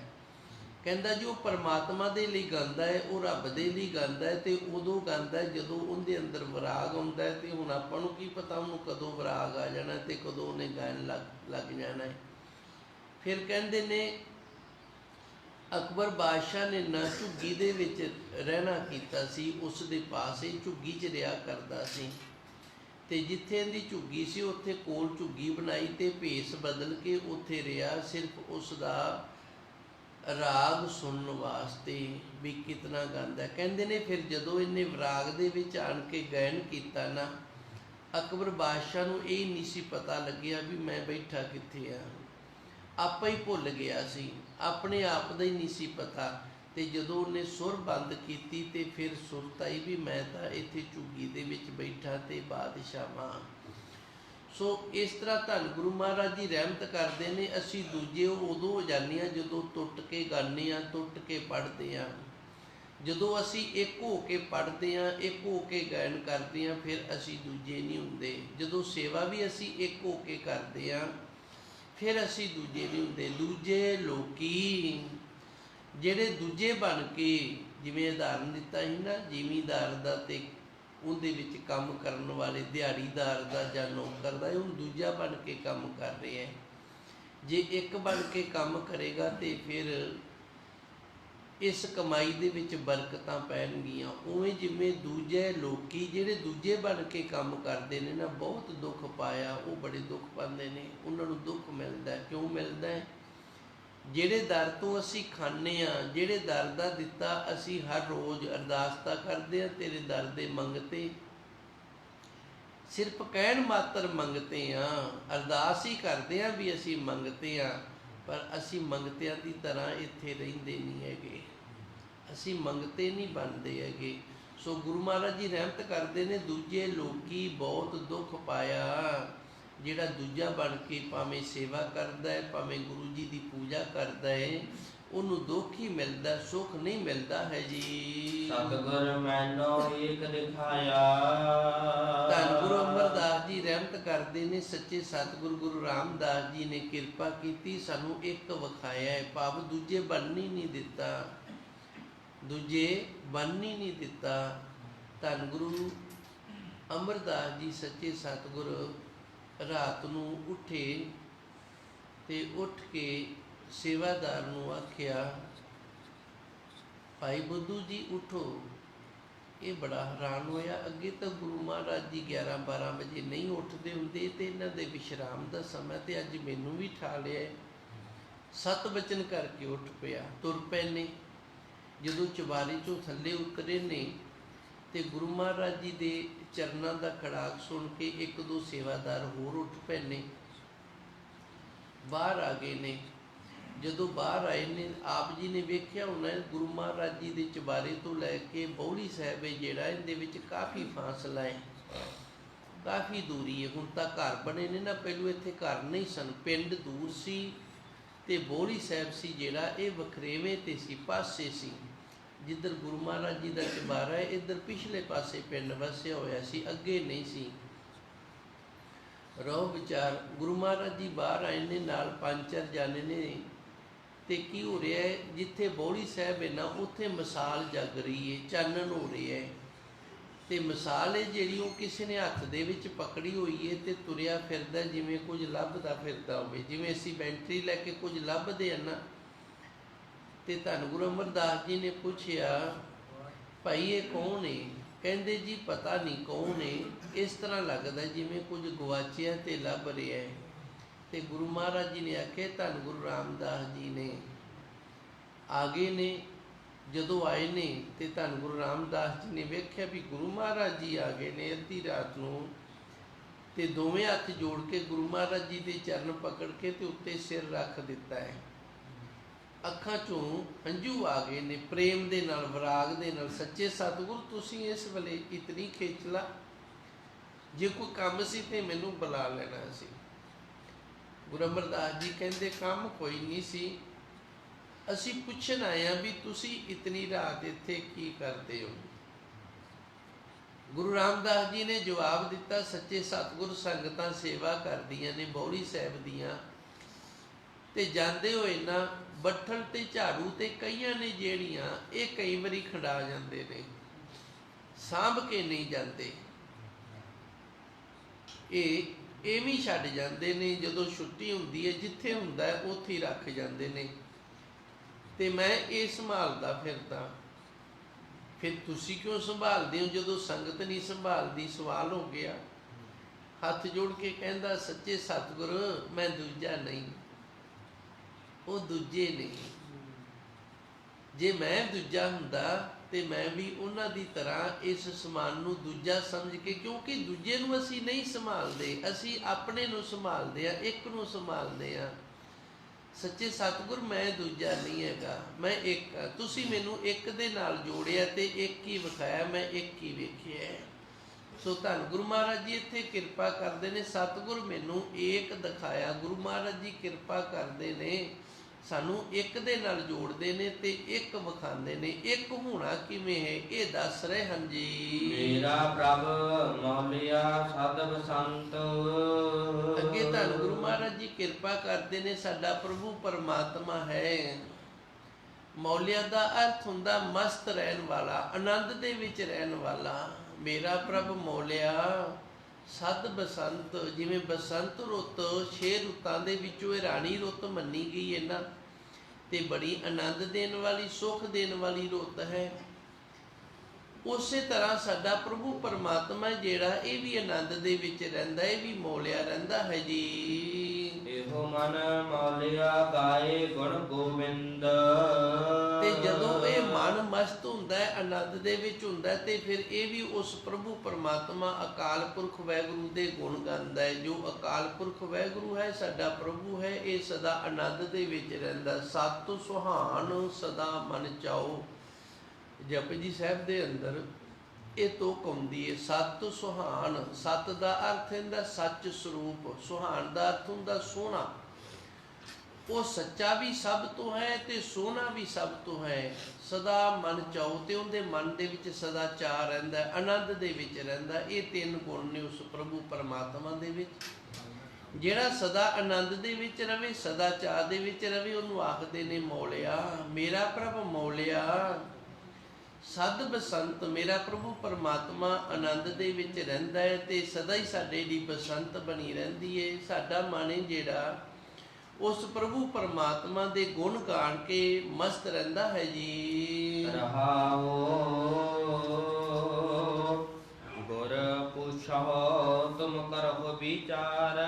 ਕਹਿੰਦਾ ਜੀ, ਉਹ ਪਰਮਾਤਮਾ ਦੇ ਲਈ ਗਾਉਂਦਾ ਹੈ ਉਹ ਰੱਬ ਦੇ ਲਈ ਗਾਉਂਦਾ ਹੈ ਤੇ ਉਦੋਂ ਗਾਉਂਦਾ ਜਦੋਂ ਉਹਦੇ ਅੰਦਰ ਵਿਰਾਗ ਆਉਂਦਾ ਹੈ ਤੇ ਹੁਣ ਆਪਾਂ ਨੂੰ ਕੀ ਪਤਾ ਉਹਨੂੰ ਕਦੋਂ ਵਿਰਾਗ ਆ ਜਾਣਾ ਤੇ ਕਦੋਂ ਉਹਨੇ ਗਾਣ ਲੱਗ ਲੱਗ ਜਾਣਾ ਹੈ ਫਿਰ ਕਹਿੰਦੇ ਨੇ ਅਕਬਰ ਬਾਦਸ਼ਾਹ ਨੇ ਨਾ ਝੁੱਗੀ ਦੇ ਵਿੱਚ ਰਹਿਣਾ ਕੀਤਾ ਸੀ, ਉਸ ਦੇ ਪਾਸੇ ਝੁੱਗੀ 'ਚ ਰਿਹਾ ਕਰਦਾ ਸੀ। ਤੇ ਜਿੱਥੇ ਇਹਦੀ ਝੁੱਗੀ ਸੀ, ਉੱਥੇ ਕੋਲ ਝੁੱਗੀ ਬਣਾਈ ਤੇ ਭੇਸ ਬਦਲ ਕੇ ਉੱਥੇ ਰਿਹਾ, ਸਿਰਫ ਉਸ ਦਾ ਰਾਗ ਸੁਣਨ ਵਾਸਤੇ ਵੀ ਕਿਤਨਾ ਗਾਉਂਦਾ ਹੈ। ਕਹਿੰਦੇ ਨੇ ਫਿਰ ਜਦੋਂ ਇਹਨੇ ਵਿਰਾਗ ਦੇ ਵਿੱਚ ਆਣ ਕੇ ਗਾਇਨ ਕੀਤਾ ਨਾ, ਅਕਬਰ ਬਾਦਸ਼ਾਹ ਨੂੰ ਇਹ ਨਹੀਂ ਸੀ ਪਤਾ ਲੱਗਿਆ ਵੀ ਮੈਂ ਬੈਠਾ ਕਿੱਥੇ ਆ। ਆਪਾਂ ਹੀ ਭੁੱਲ ਗਿਆ ਸੀ। ਆਪਣੇ ਆਪ ਦਾ ਹੀ ਨਹੀਂ ਸੀ ਪਤਾ। ਤੇ ਜਦੋਂ ਉਹਨੇ ਸੁਰ ਬੰਦ ਕੀਤੀ ਤੇ ਫਿਰ ਸੁਰਤ ਆਈ ਵੀ ਮੈਂ ਤਾਂ ਇੱਥੇ ਝੁੱਗੀ ਦੇ ਵਿੱਚ ਬੈਠਾ ਤੇ ਬਾਦਸ਼ਾਵਾਂ ਸੋ ਇਸ ਤਰ੍ਹਾਂ ਧੰਨ ਗੁਰੂ ਮਹਾਰਾਜ ਜੀ ਰਹਿਮਤ ਕਰਦੇ ਨੇ। ਅਸੀਂ ਦੂਜੇ ਉਦੋਂ ਹੋ ਜਾਂਦੇ ਹਾਂ ਜਦੋਂ ਟੁੱਟ ਕੇ ਗਾਉਂਦੇ ਹਾਂ, ਟੁੱਟ ਕੇ ਪੜ੍ਹਦੇ ਹਾਂ। ਜਦੋਂ ਅਸੀਂ ਇੱਕ ਹੋ ਕੇ ਪੜ੍ਹਦੇ ਹਾਂ ਇੱਕ ਹੋ ਕੇ ਗਾਇਨ ਕਰਦੇ ਹਾਂ, ਫਿਰ ਅਸੀਂ ਦੂਜੇ ਨਹੀਂ ਹੁੰਦੇ। ਜਦੋਂ ਸੇਵਾ ਵੀ ਅਸੀਂ ਇੱਕ ਹੋ ਕੇ ਕਰਦੇ ਹਾਂ ਫਿਰ ਅਸੀਂ ਦੂਜੇ ਨਹੀਂ ਹੁੰਦੇ, ਦੂਜੇ ਲੋਕੀ ਜਿਹੜੇ ਦੂਜੇ ਬਣ ਕੇ ਜਿਵੇਂ ਉਦਾਹਰਨ ਦਿੱਤਾ ਸੀ ਨਾ, ਜ਼ਿਮੀਂਦਾਰ ਦਾ ਤੇ ਉਹਦੇ ਵਿੱਚ ਕੰਮ ਕਰਨ ਵਾਲੇ, ਦਿਹਾੜੀਦਾਰ ਦਾ ਜਾਂ ਨੌਕਰ ਦਾ, ਇਹ ਹੁਣ ਦੂਜਾ ਬਣ ਕੇ ਕੰਮ ਕਰ ਰਿਹਾ ਹੈ। ਜੇ ਇੱਕ ਬਣ ਕੇ ਕੰਮ ਕਰੇਗਾ ਤੇ ਫਿਰ ਇਸ ਕਮਾਈ ਦੇ ਵਿੱਚ ਬਰਕਤਾਂ ਪੈਣਗੀਆਂ। ਉਵੇਂ ਜਿਵੇਂ ਦੂਜੇ ਲੋਕੀ ਜਿਹੜੇ ਦੂਜੇ ਬਣ ਕੇ ਕੰਮ ਕਰਦੇ ਨੇ ਨਾ, ਬਹੁਤ ਦੁੱਖ ਪਾਇਆ, ਉਹ ਬੜੇ ਦੁੱਖ ਪਾਉਂਦੇ ਨੇ। ਉਹਨਾਂ ਨੂੰ ਦੁੱਖ ਮਿਲਦਾ ਕਿਉਂ ਮਿਲਦਾ ਹੈ? ਜਿਹੜੇ ਦਰ ਤੋਂ ਅਸੀਂ ਖਾਂਦੇ ਆ ਜਿਹੜੇ ਦਰ ਦਾ ਦਿੱਤਾ ਅਸੀਂ ਹਰ ਰੋਜ਼ ਅਰਦਾਸ ਤਾਂ ਕਰਦੇ ਆ ਤੇਰੇ ਦਰ ਦੇ ਮੰਗਤੇ। ਸਿਰਫ ਕਹਿਣ ਮਾਤਰ ਮੰਗਤੇ ਆ ਅਰਦਾਸ ਹੀ ਕਰਦੇ ਆ ਵੀ ਅਸੀਂ ਮੰਗਤੇ ਆ ਪਰ ਅਸੀਂ ਮੰਗਤਿਆਂ ਦੀ ਤਰ੍ਹਾਂ ਇੱਥੇ ਰਹਿੰਦੇ ਨਹੀਂ ਹੈਗੇ। ਅਸੀਂ ਮੰਗਤੇ ਨਹੀਂ ਬਣਦੇ ਹੈਗੇ। ਸੋ ਗੁਰੂ ਮਹਾਰਾਜ ਜੀ ਰਹਿਮਤ ਕਰਦੇ ਨੇ, ਦੂਜੇ ਲੋਕੀ ਬਹੁਤ ਦੁੱਖ ਪਾਇਆ। ਜਿਹੜਾ ਦੂਜਾ ਬਣ ਕੇ ਭਾਵੇਂ ਸੇਵਾ ਕਰਦਾ ਹੈ, ਭਾਵੇਂ ਗੁਰੂ ਜੀ ਦੀ ਪੂਜਾ ਕਰਦਾ ਹੈ ਉਹਨੂੰ ਦੁੱਖ ਹੀ ਮਿਲਦਾ ਸੁੱਖ ਨਹੀਂ ਮਿਲਦਾ ਹੈ ਜੀ। ਸਤਿਗੁਰ ਮੈਨੋ ਏਕ ਦਿਖਾਇਆ। ਧੰਨ ਗੁਰੂ ਅਮਰਦਾਸ ਜੀ ਰਹਿਮਤ ਕਰਦੇ ਨੇ ਸੱਚੇ ਸਤਿਗੁਰ ਗੁਰੂ ਰਾਮਦਾਸ ਜੀ ਨੇ ਕਿਰਪਾ ਕੀਤੀ ਸਾਨੂੰ ਇੱਕ ਵਿਖਾਇਆ ਹੈ। ਭਾਵ ਦੂਜੇ ਬਣਨ ਹੀ ਨਹੀਂ ਦਿੱਤਾ। ਦੂਜੇ ਬਣਨ ਹੀ ਨਹੀਂ ਦਿੱਤਾ। ਧੰਨ ਗੁਰੂ ਅਮਰਦਾਸ ਜੀ ਸੱਚੇ ਸਤਿਗੁਰ ਰਾਤ ਨੂੰ ਉੱਠੇ ਤੇ ਉੱਠ ਕੇ ਸੇਵਾਦਾਰ ਨੂੰ ਆਖਿਆ, ਭਾਈ ਬੁੱਧੂ ਜੀ, ਉਠੋ। ਇਹ ਬੜਾ ਹੈਰਾਨ ਹੋਇਆ। ਅੱਗੇ ਤਾਂ ਗੁਰੂ ਮਹਾਰਾਜ ਜੀ 11 12 ਵਜੇ ਨਹੀਂ ਉੱਠਦੇ ਹੁੰਦੇ ਤੇ ਇਹਨਾਂ ਦੇ ਵਿਸ਼ਰਾਮ ਦਾ ਸਮਾਂ ਤੇ ਅੱਜ ਮੈਨੂੰ ਵੀ ਠਾ ਲਿਆ ਹੈ। ਸਤ ਬਚਨ ਕਰਕੇ ਉੱਠ ਪਿਆ, ਤੁਰ ਪਏ ਨੇ ਜਦੋਂ ਚੁਬਾਰੇ ਚੋਂ ਥੱਲੇ ਉਤਰੇ ਨੇ ਤੇ ਗੁਰੂ ਮਹਾਰਾਜ ਜੀ ਦੇ ਚਰਨਾਂ ਦਾ ਖੜਾਕ ਸੁਣ ਕੇ ਇੱਕ ਦੋ ਸੇਵਾਦਾਰ ਹੋਰ ਉੱਠ ਪਏ ਨੇ ਬਾਹਰ ਆ ਗਏ ਨੇ। ਜਦੋਂ ਬਾਹਰ ਆਏ ਨੇ, ਆਪ ਜੀ ਨੇ ਵੇਖਿਆ ਉਹਨਾਂ ਗੁਰੂ ਮਹਾਰਾਜ ਜੀ ਦੇ ਚੁਬਾਰੇ ਤੋਂ ਲੈ ਕੇ ਬੌਲੀ ਸਾਹਿਬ ਹੈ ਜਿਹੜਾ, ਇਹਦੇ ਵਿੱਚ ਕਾਫੀ ਫਾਸਲਾ ਹੈ। ਕਾਫੀ ਦੂਰੀ ਹੈ। ਹੁਣ ਤਾਂ ਘਰ ਬਣੇ ਨੇ ਨਾ, ਪਹਿਲੂ ਇੱਥੇ ਘਰ ਨਹੀਂ ਸਨ। ਪਿੰਡ ਦੂਰ ਸੀ ਤੇ ਬੌਲੀ ਸਾਹਿਬ ਸੀ ਜਿਹੜਾ, ਇਹ ਵਖਰੇਵੇਂ ਤੇ ਸੀ, ਪਾਸੇ ਸੀ। ਜਿੱਧਰ ਗੁਰੂ ਮਹਾਰਾਜ ਜੀ ਦਾ ਚੁਬਾਰਾ ਹੈ, ਇੱਧਰ ਪਿਛਲੇ ਪਾਸੇ ਪਿੰਡ ਵਸਿਆ ਹੋਇਆ ਸੀ, ਅੱਗੇ ਨਹੀਂ ਸੀ। ਰੋ ਵਿਚਾਰ, ਗੁਰੂ ਮਹਾਰਾਜ ਜੀ ਬਾਹਰ ਆਏ ਨੇ, ਨਾਲ ਪੰਜ ਚਾਰ ਜਾਣੇ ਨੇ ਤੇ ਕੀ ਹੋ ਰਿਹਾ ਹੈ? ਜਿੱਥੇ ਬੋਲੀ ਸਾਹਿਬ ਹੈ ਨਾ, ਉੱਥੇ ਮਿਸਾਲ ਜਗ ਰਹੀ ਹੈ, ਚਾਨਣ ਹੋ ਰਿਹਾ ਹੈ। ਤੇ ਮਿਸਾਲ ਹੈ ਜਿਹੜੀ ਉਹ ਕਿਸੇ ਨੇ ਹੱਥ ਦੇ ਵਿੱਚ ਪਕੜੀ ਹੋਈ ਹੈ ਤੇ ਤੁਰਿਆ ਫਿਰਦਾ, ਜਿਵੇਂ ਕੁਝ ਲੱਭਦਾ ਫਿਰਦਾ ਹੋਵੇ। ਜਿਵੇਂ ਅਸੀਂ ਬੈਂਟਰੀ ਲੈ ਕੇ ਕੁਝ ਲੱਭਦੇ ਆ ਨਾ, ਤੇ ਧੰਨ ਗੁਰੂ ਅਮਰਦਾਸ ਜੀ ਨੇ ਪੁੱਛਿਆ, ਭਾਈ, ਇਹ ਕੌਣ ਹੈ? ਕਹਿੰਦੇ, ਜੀ, ਪਤਾ ਨਹੀਂ ਕੌਣ ਹੈ। ਇਸ ਤਰ੍ਹਾਂ ਲੱਗਦਾ ਜਿਵੇਂ ਕੁਝ ਗਵਾਚਿਆ ਤੇ ਲੱਭ ਰਿਹਾ ਹੈ। ਤੇ ਗੁਰੂ ਮਹਾਰਾਜ ਜੀ ਨੇ ਆਖਿਆ, ਧੰਨ ਗੁਰੂ ਰਾਮਦਾਸ ਜੀ ਨੇ। ਆਗੇ ਨੇ, ਜਦੋਂ ਆਏ ਨੇ ਤੇ ਧੰਨ ਗੁਰੂ ਰਾਮਦਾਸ ਜੀ ਨੇ ਵੇਖਿਆ ਵੀ ਗੁਰੂ ਮਹਾਰਾਜ ਜੀ ਆ ਗਏ ਨੇ ਅੱਧੀ ਰਾਤ ਨੂੰ ਤੇ ਦੋਵੇਂ ਹੱਥ ਜੋੜ ਕੇ ਗੁਰੂ ਮਹਾਰਾਜ ਜੀ ਦੇ ਚਰਨ ਪਕੜ ਕੇ ਤੇ ਉੱਤੇ ਸਿਰ ਰੱਖ ਦਿੱਤਾ ਹੈ। ਅੱਖਾਂ ਚੋਂ ਹੰਝੂ ਆ ਗਏ ਨੇ, ਪ੍ਰੇਮ ਦੇ ਨਾਲ, ਵਿਰਾਗ ਦੇ ਨਾਲ, ਸੱਚੇ ਸਤਿਗੁਰ, ਤੁਸੀਂ ਇਸ ਵੇਲੇ ਇਤਨੀ ਖੇਚਲਾ, ਜੇ ਕੋਈ ਕੰਮ ਸੀ ਤੇ ਮੈਨੂੰ ਬੁਲਾ ਲੈਣਾ ਸੀ। ਗੁਰੂ ਅਮਰਦਾਸ ਜੀ ਕਹਿੰਦੇ, ਕੰਮ ਕੋਈ ਨਹੀਂ ਸੀ। ਅਸੀਂ ਪੁੱਛਣ ਆਏ ਵੀ ਤੁਸੀਂ ਇਤਨੀ ਰਾਤ ਇੱਥੇ ਕੀ ਕਰਦੇ ਹੋ? ਗੁਰੂ ਰਾਮਦਾਸ ਜੀ ਨੇ ਜਵਾਬ ਦਿੱਤਾ, ਸੱਚੇ ਸਤਿਗੁਰ ਸੰਗਤਾਂ ਸੇਵਾ ਕਰਦੀਆਂ ਨੇ, ਬੌੜੀ ਸਾਹਿਬ ਦੀਆਂ। ਤੇ ਜਾਂਦੇ ਹੋਏ ਨਾ ਬੱਠਲ ਤੇ ਝਾੜੂ ਤੇ ਕਈਆਂ ਨੇ ਜਿਹੜੀਆਂ, ਇਹ ਕਈ ਵਾਰੀ ਖੰਡਾ ਜਾਂਦੇ ਨੇ। ਸਾਂਭ ਕੇ ਨਹੀਂ ਜਾਂਦੇ। ਇਹ ਐਵੇਂ ਹੀ ਛੱਡ ਜਾਂਦੇ ਨੇ, ਜਦੋਂ ਛੁੱਟੀ ਹੁੰਦੀ ਹੈ, ਜਿੱਥੇ ਹੁੰਦਾ ਹੈ, ਉੱਥੇ ਹੀ ਰੱਖ ਜਾਂਦੇ ਨੇ। ਤੇ ਮੈਂ ਇਹ ਸੰਭਾਲਦਾ ਫਿਰਦਾ। ਫਿਰ ਤੁਸੀਂ ਕਿਉਂ ਸੰਭਾਲਦੇ ਹੋ? ਜਦੋਂ ਸੰਗਤ ਨਹੀਂ ਸੰਭਾਲਦੀ, ਸਵਾਲ ਹੋ ਗਿਆ। ਹੱਥ ਜੋੜ ਕੇ ਕਹਿੰਦਾ, ਸੱਚੇ ਸਤਿਗੁਰ, ਮੈਂ ਦੂਜਾ ਨਹੀਂ। ਉਹ ਦੂਜੇ ਨਹੀਂ ਜੇ ਮੈਂ ਦੂਜਾ ਹੁੰਦਾ ਤੇ ਮੈਂ ਵੀ ਉਹਨਾਂ ਦੀ ਤਰ੍ਹਾਂ ਇਸ ਸਮਾਨ ਨੂੰ ਦੂਜਾ ਸਮਝ ਕੇ, ਕਿਉਂਕਿ ਦੂਜੇ ਨੂੰ ਅਸੀਂ ਨਹੀਂ ਸੰਭਾਲਦੇ, ਅਸੀਂ ਆਪਣੇ ਨੂੰ ਸੰਭਾਲਦੇ ਆ, ਇੱਕ ਨੂੰ ਸੰਭਾਲਦੇ ਆ। ਸੱਚੇ ਸਤਿਗੁਰ, ਮੈਂ ਦੂਜਾ ਨਹੀਂ ਹੈਗਾ, ਮੈਂ ਇੱਕ ਹਾਂ। ਤੁਸੀਂ ਮੈਨੂੰ ਇੱਕ ਦੇ ਨਾਲ ਜੋੜਿਆ ਤੇ ਇੱਕ ਹੀ ਵਿਖਾਇਆ, ਮੈਂ ਇੱਕ ਹੀ ਵੇਖਿਆ ਸੋ ਧੰਨ, ਗੁਰੂ ਮਹਾਰਾਜ ਜੀ ਇੱਥੇ ਕਿਰਪਾ ਕਰਦੇ ਨੇ, ਸਤਿਗੁਰ ਮੈਨੂੰ ਏਕ ਦਿਖਾਇਆ। ਗੁਰੂ ਮਹਾਰਾਜ ਜੀ ਕਿਰਪਾ ਕਰਦੇ ਨੇ ਸਾਨੂੰ ਇੱਕ ਦੇ ਨਾਲ ਜੋੜਦੇ ਨੇ ਤੇ ਇੱਕ ਵਿਖਾਉਂਦੇ ਨੇ। ਇੱਕ ਹੋਣਾ ਕਿਵੇਂ ਹੈ? ਇਹ ਦੱਸ ਰਹੇ ਹਨ ਜੀ। ਮੇਰਾ ਪ੍ਰਭ ਮਹਲਿਆ ਸਦ ਬਸੰਤ ਅੱਗੇ ਧੰਨ ਗੁਰੂ ਮਹਾਰਾਜ ਜੀ ਕਿਰਪਾ ਕਰਦੇ ਨੇ ਸਾਡਾ ਪ੍ਰਭੂ ਪਰਮਾਤਮਾ ਹੈ। ਮੌਲਿਆ ਦਾ ਅਰਥ ਹੁੰਦਾ ਮਸਤ ਰਹਿਣ ਵਾਲਾ ਆਨੰਦ ਦੇ ਵਿੱਚ ਰਹਿਣ ਵਾਲਾ। ਮੇਰਾ ਪ੍ਰਭ ਮੌਲਿਆ ਸਦ ਬਸੰਤ ਜਿਵੇਂ ਬਸੰਤ ਰੁੱਤ ਛੇ ਰੁੱਤਾਂ ਦੇ ਵਿੱਚੋਂ ਇਹ ਰਾਣੀ ਰੁੱਤ ਮੰਨੀ ਗਈ ਹੈ ਨਾ ਤੇ ਬੜੀ ਆਨੰਦ ਦੇਣ ਵਾਲੀ, ਸੁਖ ਦੇਣ ਵਾਲੀ ਰੁੱਤ ਹੈ। ਉਸੇ ਤਰ੍ਹਾਂ ਸਾਡਾ ਪ੍ਰਭੂ ਪਰਮਾਤਮਾ ਜਿਹੜਾ, ਇਹ ਵੀ ਆਨੰਦ ਦੇ ਵਿੱਚ ਰਹਿੰਦਾ, ਇਹ ਵੀ ਮੋਲਿਆ ਰਹਿੰਦਾ ਹੈ ਜੀ। ਇਹੋ ਮਨ ਮੌਲਿਆ ਗਾਏ ਗੁਣ ਗੋਬਿੰਦ। ਤੇ ਜਦੋਂ ਇਹ ਮਨ ਮਸਤ ਹੁੰਦਾ ਹੈ, ਆਨੰਦ ਦੇ ਵਿੱਚ ਹੁੰਦਾ ਹੈ, ਤੇ ਫਿਰ ਇਹ ਵੀ ਉਸ ਪ੍ਰਭੂ ਪਰਮਾਤਮਾ ਅਕਾਲ ਪੁਰਖ ਵੈਗੁਰੂ ਦੇ ਗੁਣ ਗਾਉਂਦਾ ਹੈ। ਜੋ ਅਕਾਲ ਪੁਰਖ ਵੈਗੁਰੂ ਹੈ, ਸਾਡਾ ਪ੍ਰਭੂ ਹੈ, ਇਹ ਸਦਾ ਆਨੰਦ ਦੇ ਵਿੱਚ ਰਹਿੰਦਾ ਸਤ ਸੁਹਾਨ ਸਦਾ ਮਨ ਚਾਓ। ਜਪਜੀ ਜੀ ਸਾਹਿਬ ਦੇ ਅੰਦਰ ਇਹ ਤੋਕ ਆਉਂਦੀ ਹੈ ਸਤ ਸੁਹਾਨ ਸਤ ਦਾ ਅਰਥ ਹੁੰਦਾ ਸੱਚ ਸਰੂਪ ਸੁਹਾਨ ਦਾ ਅਰਥ ਹੁੰਦਾ ਸੋਹਣਾ। ਉਹ ਸੱਚਾ ਵੀ ਸਭ ਤੋਂ ਹੈ ਤੇ ਸੋਹਣਾ ਵੀ ਸਭ ਤੋਂ ਹੈ। ਸਦਾ ਮਨ ਚਾਉ ਤੇ ਉਹਦੇ ਮਨ ਦੇ ਵਿੱਚ ਸਦਾ ਚਾਹ ਰਹਿੰਦਾ, ਆਨੰਦ ਦੇ ਵਿੱਚ ਰਹਿੰਦਾ। ਇਹ ਤਿੰਨ ਗੁਣ ਨੇ ਉਸ ਪ੍ਰਭੂ ਪਰਮਾਤਮਾ ਦੇ ਵਿੱਚ। ਜਿਹੜਾ ਸਦਾ ਆਨੰਦ ਦੇ ਵਿੱਚ ਰਵੇ, ਸਦਾ ਚਾਹ ਦੇ ਵਿੱਚ ਰਵੇ, ਉਹਨੂੰ ਆਖਦੇ ਨੇ ਮੌਲਿਆ, ਮੇਰਾ ਪ੍ਰਭ ਮੌਲਿਆ ਸਦ ਬਸੰਤ ਮੇਰਾ ਪ੍ਰਭੂ ਪਰਮਾਤਮਾ ਆਨੰਦ ਦੇ ਵਿੱਚ ਰਹਿੰਦਾ ਹੈ ਤੇ ਸਦਾ ਹੀ ਸਾਡੇ ਲਈ ਬਸੰਤ ਬਣੀ ਰਹਿੰਦੀ ਹੈ। ਸਾਡਾ ਮਨ ਹੈ ਜਿਹੜਾ ਉਸ ਪ੍ਰਭੂ ਪਰਮਾਤਮਾ ਦੇ ਗੁਣ ਗਾਣ ਕੇ ਮਸਤ ਰਹਿੰਦਾ ਹੈ ਜੀ। ਰਹਾਓ ਗੁਰ ਪੁਛੋ ਤੁਮ ਕਰਹੁ ਵਿਚਾਰ।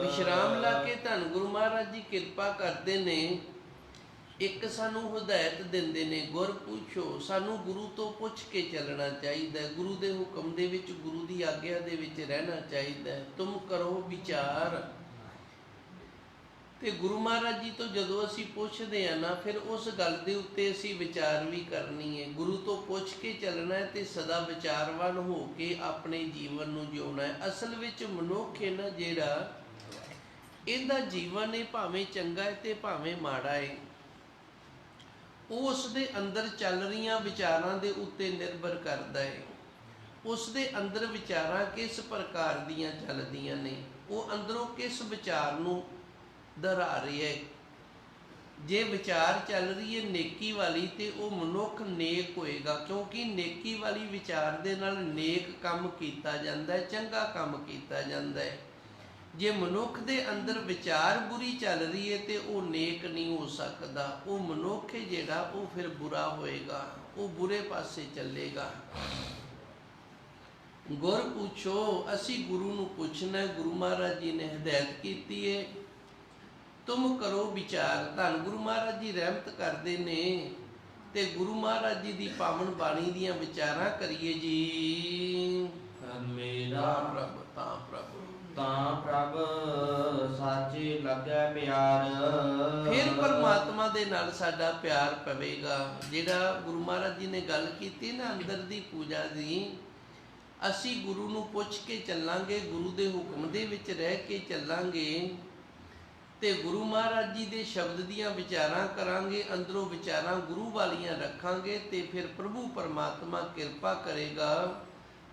ਵਿਸ਼ਰਾਮ ਲਾ ਕੇ ਧੰਨ ਗੁਰੂ ਮਹਾਰਾਜ ਜੀ ਕਿਰਪਾ ਕਰਦੇ ਨੇ। ਇੱਕ ਸਾਨੂੰ ਹਦਾਇਤ ਦਿੰਦੇ ਨੇ, ਗੁਰ ਪੁੱਛੋ, ਸਾਨੂੰ ਗੁਰੂ ਤੋਂ ਪੁੱਛ ਕੇ ਚੱਲਣਾ ਚਾਹੀਦਾ ਗੁਰੂ ਦੇ ਹੁਕਮ ਦੇ ਵਿੱਚ, ਗੁਰੂ ਦੀ ਆਗਿਆ ਦੇ ਵਿੱਚ ਰਹਿਣਾ ਚਾਹੀਦਾ ਤੁਮ ਕਰੋ ਵਿਚਾਰ। ਤੇ ਗੁਰੂ ਮਹਾਰਾਜ ਜੀ ਤੋਂ ਜਦੋਂ ਅਸੀਂ ਪੁੱਛਦੇ ਆ ਨਾ, ਫਿਰ ਉਸ ਗੱਲ ਦੇ ਉੱਤੇ ਅਸੀਂ ਵਿਚਾਰ ਵੀ ਕਰਨੀ ਹੈ। ਗੁਰੂ ਤੋਂ ਪੁੱਛ ਕੇ ਚੱਲਣਾ ਹੈ ਤੇ ਸਦਾ ਵਿਚਾਰਵਾਨ ਹੋ ਕੇ ਆਪਣੇ ਜੀਵਨ ਨੂੰ ਜਿਉਣਾ ਹੈ। ਅਸਲ ਵਿੱਚ ਮਨੁੱਖ ਹੈ ਨਾ ਜਿਹੜਾ, ਇਹਦਾ ਜੀਵਨ ਹੈ ਭਾਵੇਂ ਚੰਗਾ ਹੈ ਤੇ ਭਾਵੇਂ ਮਾੜਾ ਹੈ। ਉਹ ਉਸ ਦੇ ਅੰਦਰ ਚੱਲ ਰਹੀਆਂ ਵਿਚਾਰਾਂ ਦੇ ਉੱਤੇ ਨਿਰਭਰ ਕਰਦਾ ਹੈ। ਉਸ ਦੇ ਅੰਦਰ ਵਿਚਾਰਾਂ ਕਿਸ ਪ੍ਰਕਾਰ ਦੀਆਂ ਚੱਲਦੀਆਂ ਨੇ, ਉਹ ਅੰਦਰੋਂ ਕਿਸ ਵਿਚਾਰ ਨੂੰ ਦਰਾ ਰਿਹਾ ਹੈ। ਜੇ ਵਿਚਾਰ ਚੱਲ ਰਹੀ ਹੈ ਨੇਕੀ ਵਾਲੀ, ਤੇ ਉਹ ਮਨੁੱਖ ਨੇਕ ਹੋਏਗਾ, ਕਿਉਂਕਿ ਨੇਕੀ ਵਾਲੀ ਵਿਚਾਰ ਦੇ ਨਾਲ ਨੇਕ ਕੰਮ ਕੀਤਾ ਜਾਂਦਾ ਹੈ, ਚੰਗਾ ਕੰਮ ਕੀਤਾ ਜਾਂਦਾ ਹੈ। ਜੇ ਮਨੁੱਖ ਦੇ ਅੰਦਰ ਵਿਚਾਰ ਬੁਰੀ ਚੱਲ ਰਹੀ ਹੈ ਤੇ ਉਹ ਨੇਕ ਨਹੀਂ ਹੋ ਸਕਦਾ ਉਹ ਮਨੁੱਖ ਜਿਹੜਾ ਉਹ ਫਿਰ ਬੁਰਾ ਹੋਏਗਾ ਉਹ ਬੁਰੇ ਪਾਸੇ ਚੱਲੇਗਾ। ਗੁਰ ਪੁੱਛੋ ਅਸੀਂ ਗੁਰੂ ਨੂੰ ਪੁੱਛਣਾ ਗੁਰੂ ਮਹਾਰਾਜ ਜੀ ਨੇ ਹਦਾਇਤ ਕੀਤੀ ਹੈ ਤੁਮ ਕਰੋ ਵਿਚਾਰ। ਧੰਨ ਗੁਰੂ ਮਹਾਰਾਜ ਜੀ ਰਹਿਮਤ ਕਰਦੇ ਨੇ ਤੇ ਗੁਰੂ ਮਹਾਰਾਜ ਜੀ ਦੀ ਪਾਵਨ ਬਾਣੀ ਦੀਆਂ ਵਿਚਾਰਾਂ ਕਰੀਏ ਜੀ। ਮੇਰਾ ਪ੍ਰਭ ਤਾਂ ਪ੍ਰਭ। ਤਾਂ ਪ੍ਰਭ ਸਾਚੇ ਲੱਗੈ ਪਿਆਰ। ਫਿਰ ਪਰਮਾਤਮਾ ਦੇ ਨਾਲ ਸਾਡਾ ਪਿਆਰ ਪਵੇਗਾ। ਜਿਹੜਾ ਗੁਰੂ ਮਹਾਰਾਜ ਜੀ ਨੇ ਗੱਲ ਕੀਤੀ ਨਾ ਅੰਦਰ ਦੀ ਪੂਜਾ ਦੀ, ਅਸੀਂ ਗੁਰੂ ਨੂੰ ਪੁੱਛ ਕੇ ਚੱਲਾਂਗੇ, ਗੁਰੂ ਦੇ ਹੁਕਮ ਦੇ ਵਿੱਚ ਰਹਿ ਕੇ ਚੱਲਾਂਗੇ ਤੇ ਗੁਰੂ ਮਹਾਰਾਜ ਜੀ ਦੇ ਸ਼ਬਦ ਦੀਆਂ ਵਿਚਾਰਾਂ ਕਰਾਂਗੇ, ਅੰਦਰੋਂ ਵਿਚਾਰਾਂ ਗੁਰੂ ਵਾਲੀਆਂ ਰੱਖਾਂਗੇ ਤੇ ਫਿਰ ਪ੍ਰਭੂ ਪਰਮਾਤਮਾ ਕਿਰਪਾ ਕਰੇਗਾ।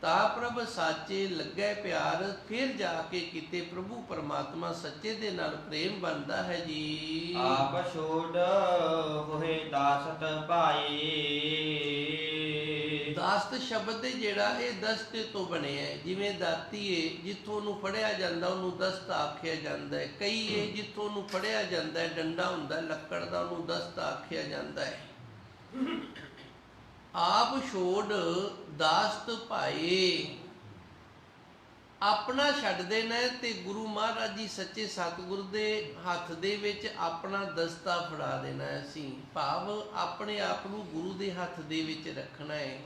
ਤਾਂ ਪ੍ਰਭ ਸਾਚੇ ਲੱਗੈ ਪਿਆਰ ਫਿਰ ਜਾ ਕੇ ਕਿਤੇ ਪ੍ਰਭੂ ਪਰਮਾਤਮਾ ਸੱਚੇ ਦੇ ਨਾਲ ਪ੍ਰੇਮ ਬਣਦਾ ਹੈ ਜੀ। ਆਪ ਛੋੜ ਹੋਏ ਦਾਸਤ ਭਾਈ। ਦਾਸਤ ਸ਼ਬਦ ਜਿਹੜਾ ਇਹ ਦਸਤੇ ਤੋਂ ਬਣਿਆ ਹੈ। ਜਿਵੇਂ ਦਾਤੀ ਹੈ ਜਿੱਥੋਂ ਉਹਨੂੰ ਫੜਿਆ ਜਾਂਦਾ ਉਹਨੂੰ ਦਸਤ ਆਖਿਆ ਜਾਂਦਾ ਹੈ। ਕਈ ਹੈ ਜਿੱਥੋਂ ਉਹਨੂੰ ਫੜਿਆ ਜਾਂਦਾ ਹੈ ਡੰਡਾ ਹੁੰਦਾ ਲੱਕੜ ਦਾ ਉਹਨੂੰ ਦਸਤ ਆਖਿਆ ਜਾਂਦਾ ਹੈ। ਆਪ ਛੋੜ ਦਾਸਤ ਭਾਏ। ਆਪਣਾ ਛੱਡ ਦੇਣਾ ਤੇ ਗੁਰੂ ਮਹਾਰਾਜ ਜੀ ਸੱਚੇ ਸਤਿਗੁਰ ਦੇ ਹੱਥ ਦੇ ਵਿੱਚ ਆਪਣਾ ਦਸਤਾ ਫੜਾ ਦੇਣਾ ਅਸੀਂ। ਭਾਵ ਆਪਣੇ ਆਪ ਨੂੰ ਗੁਰੂ ਦੇ ਹੱਥ ਦੇ ਵਿੱਚ ਰੱਖਣਾ ਹੈ।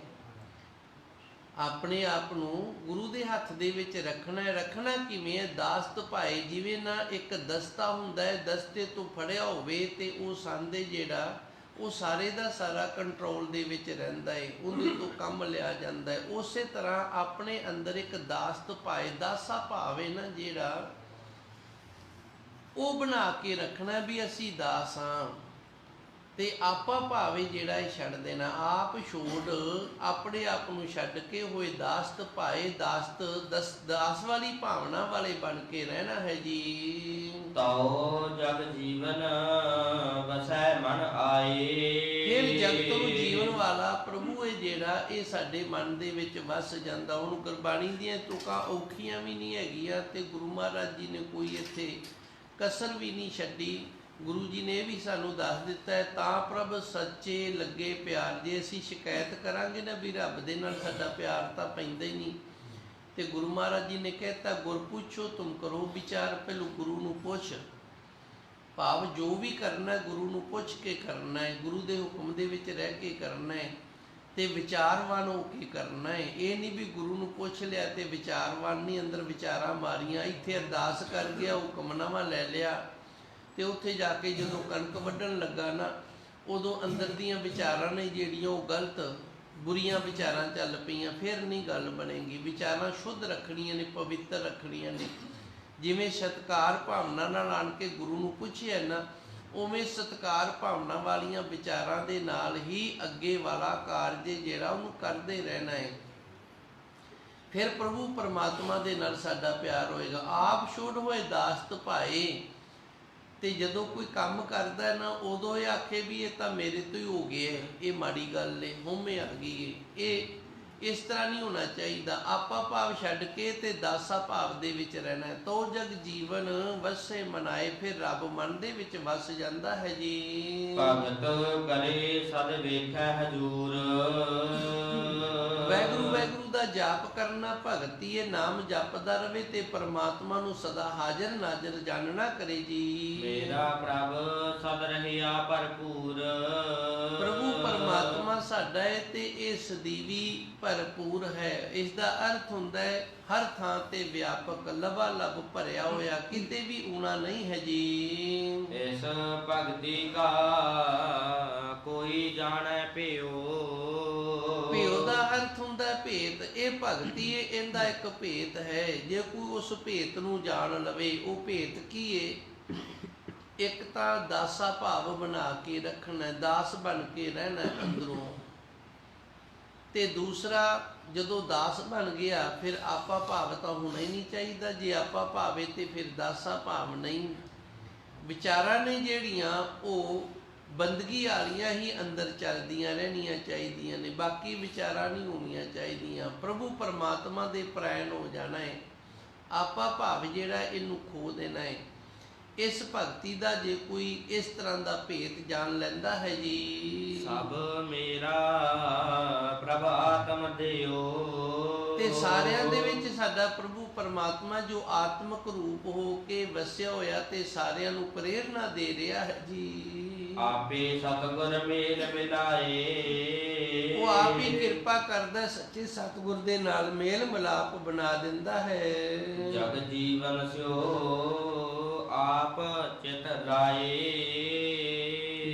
ਆਪਣੇ ਆਪ ਨੂੰ ਗੁਰੂ ਦੇ ਹੱਥ ਦੇ ਵਿੱਚ ਰੱਖਣਾ ਹੈ। ਰੱਖਣਾ ਕਿਵੇਂ ਹੈ? ਦਾਸਤ ਭਾਏ ਜਿਵੇਂ ਨਾ ਇੱਕ ਦਸਤਾ ਹੁੰਦਾ ਹੈ, ਦਸਤੇ ਤੋਂ ਫੜਿਆ ਹੋਵੇ ਤੇ ਉਹ ਸੰਦੇ ਜਿਹੜਾ ਉਹ ਸਾਰੇ ਦਾ ਸਾਰਾ ਕੰਟਰੋਲ ਦੇ ਵਿੱਚ ਰਹਿੰਦਾ ਹੈ ਉਹਦੇ ਤੋਂ ਕੰਮ ਲਿਆ ਜਾਂਦਾ ਹੈ ਉਸੇ ਤਰ੍ਹਾਂ ਆਪਣੇ ਅੰਦਰ ਇੱਕ ਦਾਸਤ ਭਾਏ ਦਾਸਾ ਭਾਵ ਹੈ ਨਾ ਜਿਹੜਾ ਉਹ ਬਣਾ ਕੇ ਰੱਖਣਾ ਵੀ ਅਸੀਂ ਦਾਸ ਹਾਂ ਤੇ ਆਪਾਂ ਭਾਵੇਂ ਜਿਹੜਾ ਇਹ ਛੱਡ ਦੇਣਾ ਆਪ ਛੋੜ ਆਪਣੇ ਆਪ ਨੂੰ ਛੱਡ ਕੇ ਹੋਏ ਦਾਸਤ ਭਾਏ ਦਾਸਤ ਦਸ ਦਾਸ ਵਾਲੀ ਭਾਵਨਾ ਵਾਲੇ ਬਣ ਕੇ ਰਹਿਣਾ ਹੈ ਜੀ। ਤਾਉ ਜਗ ਜੀਵਨ ਵਸੈ ਮਨ ਆਏ। ਫਿਰ ਜਗਤ ਨੂੰ ਜੀਵਨ ਵਾਲਾ ਪ੍ਰਭੂ ਹੈ ਜਿਹੜਾ ਇਹ ਸਾਡੇ ਮਨ ਦੇ ਵਿੱਚ ਵਸ ਜਾਂਦਾ ਉਹਨੂੰ ਗੁਰਬਾਣੀ ਦੀਆਂ ਤੁਕਾਂ ਔਖੀਆਂ ਵੀ ਨਹੀਂ ਹੈਗੀਆਂ ਤੇ ਗੁਰੂ ਮਹਾਰਾਜ ਜੀ ਨੇ ਕੋਈ ਇੱਥੇ ਕਸਰ ਵੀ ਨਹੀਂ ਛੱਡੀ। ਗੁਰੂ ਜੀ ਨੇ ਵੀ ਸਾਨੂੰ ਦੱਸ ਦਿੱਤਾ ਹੈ, ਤਾਂ ਪ੍ਰਭ ਸੱਚੇ ਲੱਗੇ ਪਿਆਰ ਜੇ ਅਸੀਂ ਸ਼ਿਕਾਇਤ ਕਰਾਂਗੇ ਨਾ ਵੀ ਰੱਬ ਦੇ ਨਾਲ ਸਾਡਾ ਪਿਆਰ ਤਾਂ ਪੈਂਦਾ ਹੀ ਨਹੀਂ। ਤੇ ਗੁਰੂ ਮਹਾਰਾਜ ਜੀ ਨੇ ਕਹਿਤਾ, ਗੁਰ ਪੁੱਛੋ, ਤੁਮ ਕਰੋ ਵਿਚਾਰ, ਪਹਿਲੂ ਗੁਰੂ ਨੂੰ ਪੁੱਛ। ਭਾਵ ਜੋ ਵੀ ਕਰਨਾ ਹੈ, ਗੁਰੂ ਨੂੰ ਪੁੱਛ ਕੇ ਕਰਨਾ ਹੈ, ਗੁਰੂ ਦੇ ਹੁਕਮ ਦੇ ਵਿੱਚ ਰਹਿ ਕੇ ਕਰਨਾ ਹੈ, ਤੇ ਵਿਚਾਰਵਾਨ ਹੋ ਕੇ ਕਰਨਾ ਹੈ। ਇਹ ਨਹੀਂ ਵੀ ਗੁਰੂ ਨੂੰ ਪੁੱਛ ਲਿਆ ਤੇ ਵਿਚਾਰਵਾਨ ਨਹੀਂ, ਅੰਦਰ ਵਿਚਾਰਾਂ ਮਾਰੀਆਂ, ਇੱਥੇ ਅਰਦਾਸ ਕਰ ਗਿਆ, ਹੁਕਮਨਾਮਾ ਲੈ ਲਿਆ। ਤੇ ਉੱਥੇ ਜਾ ਕੇ ਜਦੋਂ ਕਣਕ ਵੱਢਣ ਲੱਗਾ ਨਾ, ਉਦੋਂ ਅੰਦਰ ਦੀਆਂ ਵਿਚਾਰਾਂ ਨੇ ਜਿਹੜੀਆਂ ਉਹ ਗਲਤ, ਬੁਰੀਆਂ ਵਿਚਾਰਾਂ ਚੱਲ ਪਈਆਂ, ਫਿਰ ਨਹੀਂ ਗੱਲ ਬਣੇਗੀ। ਵਿਚਾਰਾਂ ਸ਼ੁੱਧ ਰੱਖਣੀਆਂ ਨੇ, ਪਵਿੱਤਰ ਰੱਖਣੀਆਂ ਨੇ। ਜਿਵੇਂ ਸਤਕਾਰ ਭਾਵਨਾ ਨਾਲ ਆਣ ਕੇ ਗੁਰੂ ਨੂੰ ਪੁੱਛਿਆ ਨਾ, ਉਵੇਂ ਸਤਕਾਰ ਭਾਵਨਾ ਵਾਲੀਆਂ ਵਿਚਾਰਾਂ ਦੇ ਨਾਲ ਹੀ ਅੱਗੇ ਵਾਲਾ ਕਾਰਜ ਜਿਹੜਾ ਉਹਨੂੰ ਕਰਦੇ ਰਹਿਣਾ ਹੈ। ਫਿਰ ਪ੍ਰਭੂ ਪਰਮਾਤਮਾ ਦੇ ਨਾਲ ਸਾਡਾ ਪਿਆਰ ਹੋਏਗਾ। ਆਪ ਛੋੜ ਹੋਏ ਦਾਸਤ ਭਾਏ ਤੇ ਜਦੋਂ ਕੋਈ ਕੰਮ ਕਰਦਾ ਨਾ ਉਦੋਂ ਇਹ ਆਖੇ ਵੀ ਇਹ ਤਾਂ ਮੇਰੇ ਤੋਂ ਹੀ ਹੋ ਗਿਆ ਹੈ, ਇਹ ਮਾੜੀ ਗੱਲ ਏ ਹਉਮੈ ਆ ਗਈ ਏ। ਇਹ ਇਸ ਤਰ੍ਹਾਂ ਨਹੀਂ ਹੋਣਾ ਚਾਹੀਦਾ। ਆਪਾ ਭਾਵ ਛੱਡ ਕੇ ਤੇ ਦਾਸਾ ਭਾਵ ਦੇ ਵਿੱਚ ਰਹਿਣਾ। ਤੋ ਜਗ ਜੀਵਨ ਵਸੇ ਮਨਾਏ ਫਿਰ ਰੱਬ ਮਨ ਦੇ ਵਿੱਚ ਵਸ ਜਾਂਦਾ ਹੈ ਜੀ। ਭਗਤ ਕਰੇ ਸਦ ਵੇਖੈ ਹਜੂਰ। ਵੈਗੁਰੂ ਵੈਗੁਰੂ ਦਾ ਜਾਪ ਕਰਨਾ ਭਗਤੀ ਇਹ ਨਾਮ ਜਪਦਾ ਰਵੇ ਤੇ ਪਰਮਾਤਮਾ ਨੂੰ ਸਦਾ ਹਾਜ਼ਰ ਨਾਜ਼ਰ ਜਾਣਨਾ ਕਰੇ ਜੀ। ਮੇਰਾ ਪ੍ਰਭ ਸਦ ਰਹਿਆ ਭਰਪੂਰ। ਪ੍ਰਭੂ ਪਰਮਾਤਮਾ ਸਾਡਾ ਹੈ ਤੇ ਇਹ ਸਦੀਵੀ ਭਰਪੂਰ ਹੈ। ਇਸ ਦਾ ਅਰਥ ਹੁੰਦਾ ਹੈ ਹਰ ਥਾਂ ਤੇ ਵਿਆਪਕ ਲਬਾ ਲਬ ਭਰਿਆ ਹੋਇਆ ਕਿਤੇ ਵੀ ਊਣਾ ਨਹੀਂ ਹੈ ਜੀ। ਇਸ ਭਗਤੀ ਕਾ ਕੋਈ ਜਾਣੈ ਭਿਓ। ਭੇਉ ਦਾ ਅਰਥ ਹੁੰਦਾ ਭੇਤ। ਇਹ ਭਗਤੀ ਹੈ ਇਹਦਾ ਇੱਕ ਭੇਤ ਹੈ। ਜੇ ਕੋਈ ਉਸ ਭੇਤ ਨੂੰ ਜਾਣ ਲਵੇ ਉਹ ਭੇਤ ਕੀ ਹੈ? ਇੱਕ ਤਾਂ ਦਾਸਾ ਭਾਵ ਬਣਾ ਕੇ ਰੱਖਣਾ, ਦਾਸ ਬਣ ਕੇ ਰਹਿਣਾ ਅੰਦਰੋਂ। ਤੇ ਦੂਸਰਾ, ਜਦੋਂ ਦਾਸ ਬਣ ਗਿਆ, ਫਿਰ ਆਪਾ ਭਾਵ ਤਾਂ ਹੋਣਾ ਹੀ ਨਹੀਂ ਚਾਹੀਦਾ। ਜੇ ਆਪਾ ਭਾਵੇ ਤੇ ਫਿਰ ਦਾਸਾ ਭਾਵ ਨਹੀਂ। ਵਿਚਾਰਾਂ ਨੇ ਜਿਹੜੀਆਂ, ਉਹ ਬੰਦਗੀ ਵਾਲੀਆਂ ਹੀ ਅੰਦਰ ਚੱਲਦੀਆਂ ਰਹਿਣੀਆਂ ਚਾਹੀਦੀਆਂ ਨੇ। ਬਾਕੀ ਵਿਚਾਰਾਂ ਨਹੀਂ ਹੋਣੀਆਂ ਚਾਹੀਦੀਆਂ। ਪ੍ਰਭੂ ਪਰਮਾਤਮਾ ਦੇ ਪ੍ਰਾਇਣ ਹੋ ਜਾਣਾ ਹੈ ਆਪਾ ਭਾਵ ਜਿਹੜਾ, ਇਹਨੂੰ ਖੋ ਦੇਣਾ ਹੈ ਇਸ ਭਗਤੀ ਦਾ ਜੇ ਕੋਈ ਇਸ ਤਰ੍ਹਾਂ ਦਾ ਭੇਤ ਜਾਣ ਲੈਂਦਾ ਹੈ ਜੀ। ਸਭ ਮੇਰਾ ਪ੍ਰਭ ਆਤਮ ਦਿਓ ਤੇ ਸਾਰਿਆਂ ਦੇ ਵਿੱਚ ਸਾਡਾ ਪ੍ਰਭੂ ਪਰਮਾਤਮਾ ਜੋ ਆਤਮਿਕ ਰੂਪ ਹੋ ਕੇ ਵਸਿਆ ਹੋਇਆ ਤੇ ਸਾਰਿਆਂ ਨੂੰ ਪ੍ਰੇਰਣਾ ਦੇ ਰਿਹਾ ਹੈ ਜੀ। ਆਪੇ ਸਤਗੁਰ ਮੇਲ ਮਿਲਾਏ। ਉਹ ਆਪ ਹੀ ਕਿਰਪਾ ਕਰਦਾ ਸੱਚੇ ਸਤਿਗੁਰ ਦੇ ਨਾਲ ਮੇਲ ਮਿਲਾਪ ਬਣਾ ਦਿੰਦਾ ਹੈ। ਜਗ ਜੀਵਨ ਸਿਓ। ਆਪ ਚਿਤ ਰਾਏ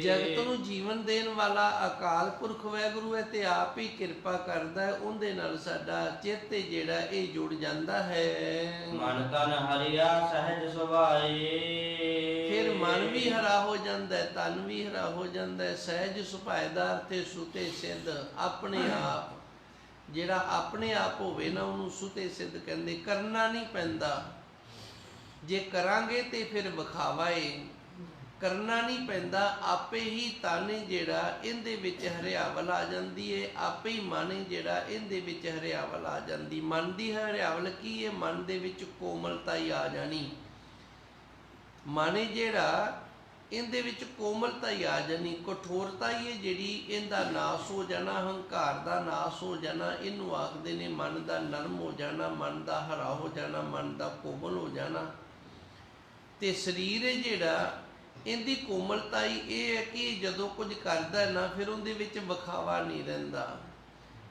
ਜਗਤ ਨੂੰ ਜੀਵਨ ਦੇਣ ਵਾਲਾ ਅਕਾਲ ਪੁਰਖ ਵੈਗੁਰੂ ਹੈ ਤੇ ਆਪ ਹੀ ਕਿਰਪਾ ਕਰਦਾ ਹੈ ਉਹਦੇ ਨਾਲ ਸਾਡਾ ਚਿੱਤ ਜਿਹੜਾ ਇਹ ਜੁੜ ਜਾਂਦਾ ਹੈ। ਮਨ ਤਨ ਹਰਿਆ ਸਹਿਜ ਸੁਭਾਏ। ਫਿਰ ਮਨ ਵੀ ਹਰਾ ਹੋ ਜਾਂਦਾ ਹੈ ਤਨ ਵੀ ਹਰਾ ਹੋ ਜਾਂਦਾ ਹੈ ਸਹਿਜ ਸੁਭਾਇਦਾਰ ਤੇ ਸੁਤੇ ਸਿੱਧ ਆਪਣੇ ਆਪ। ਜਿਹੜਾ ਆਪਣੇ ਆਪ ਹੋਵੇ ਨਾ ਉਹਨੂੰ ਸੁਤੇ ਸਿੱਧ ਕਹਿੰਦੇ ਕਰਨਾ ਨਹੀਂ ਪੈਂਦਾ। ਜੇ ਕਰਾਂਗੇ ਤੇ ਫਿਰ ਵਿਖਾਵਾ ਏ ਕਰਨਾ ਨਹੀਂ ਪੈਂਦਾ, ਆਪੇ ਹੀ ਤਾਨੇ ਜਿਹੜਾ ਇਹਦੇ ਵਿੱਚ ਹਰਿਆਵਲ ਆ ਜਾਂਦੀ ਏ, ਆਪੇ ਹੀ ਮਨ ਏ ਜਿਹੜਾ ਇਹਦੇ ਵਿੱਚ ਹਰਿਆਵਲ ਆ ਜਾਂਦੀ। ਮਨ ਦੀ ਹਰਿਆਵਲ ਕੀ ਏ? ਮਨ ਦੇ ਵਿੱਚ ਕੋਮਲਤਾ ਹੀ ਆ ਜਾਣੀ। ਮਨ ਜਿਹੜਾ ਇਹਦੇ ਵਿੱਚ ਕੋਮਲਤਾ ਹੀ ਆ ਜਾਣੀ। ਕਠੋਰਤਾ ਹੀ ਹੈ ਜਿਹੜੀ ਇਹਦਾ ਨਾਸ ਹੋ ਜਾਣਾ, ਹੰਕਾਰ ਦਾ ਨਾਸ ਹੋ ਜਾਣਾ। ਇਹਨੂੰ ਆਖਦੇ ਨੇ ਮਨ ਦਾ ਨਰਮ ਹੋ ਜਾਣਾ, ਮਨ ਦਾ ਹਰਾ ਹੋ ਜਾਣਾ, ਮਨ ਦਾ ਕੋਮਲ ਹੋ ਜਾਣਾ। ਤੇ ਸਰੀਰ ਹੈ ਜਿਹੜਾ ਇਹਦੀ ਕੋਮਲਤਾ ਹੀ ਇਹ ਹੈ ਕਿ ਜਦੋਂ ਕੁਝ ਕਰਦਾ ਹੈ ਨਾ ਫਿਰ ਉਹਦੇ ਵਿੱਚ ਵਿਖਾਵਾ ਨਹੀਂ ਰਹਿੰਦਾ।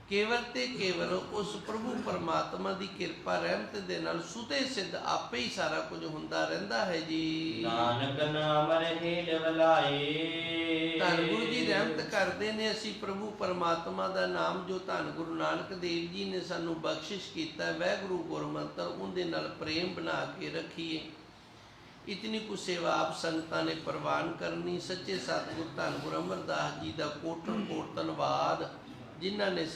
ਕੇਵਲ ਤੇ ਕੇਵਲ ਉਸ ਪ੍ਰਭੂ ਪਰਮਾਤਮਾ ਦੀ ਕਿਰਪਾ ਰਹਿਮਤ ਦੇ ਨਾਲ ਸੁਤੇ ਸਿੱਧ ਆਪੇ ਹੀ ਸਾਰਾ ਕੁਝ ਹੁੰਦਾ ਰਹਿੰਦਾ ਹੈ ਜੀ। ਨਾਨਕ ਨਾਮ ਰਹੇ ਲਵਲਾਏ। ਧੰਨ ਗੁਰੂ ਜੀ ਰਹਿਮਤ ਕਰਦੇ ਨੇ ਅਸੀਂ ਪ੍ਰਭੂ ਪਰਮਾਤਮਾ ਦਾ ਨਾਮ ਜੋ ਧੰਨ ਗੁਰੂ ਨਾਨਕ ਦੇਵ ਜੀ ਨੇ ਸਾਨੂੰ ਬਖਸ਼ਿਸ਼ ਕੀਤਾ ਵਾਹਿਗੁਰੂ ਗੁਰਮੰਤਰ ਉਹਦੇ ਨਾਲ ਪ੍ਰੇਮ ਬਣਾ ਕੇ ਰੱਖੀਏ। ਇਤਨੀ ਕੁ ਸੇਵਾ ਆਪ ਸੰਗਤਾਂ ਨੇ ਪ੍ਰਵਾਨ ਕਰਨੀ, ਸੱਚੇ ਸਤਿਗੁਰ ਧੰਨ ਗੁਰੂ ਅਮਰਦਾਸ ਜੀ ਦਾ ਕੋਟਨ ਕੋਟ ਧੰਨਵਾਦ, ਜਿਨ੍ਹਾਂ ਨੇ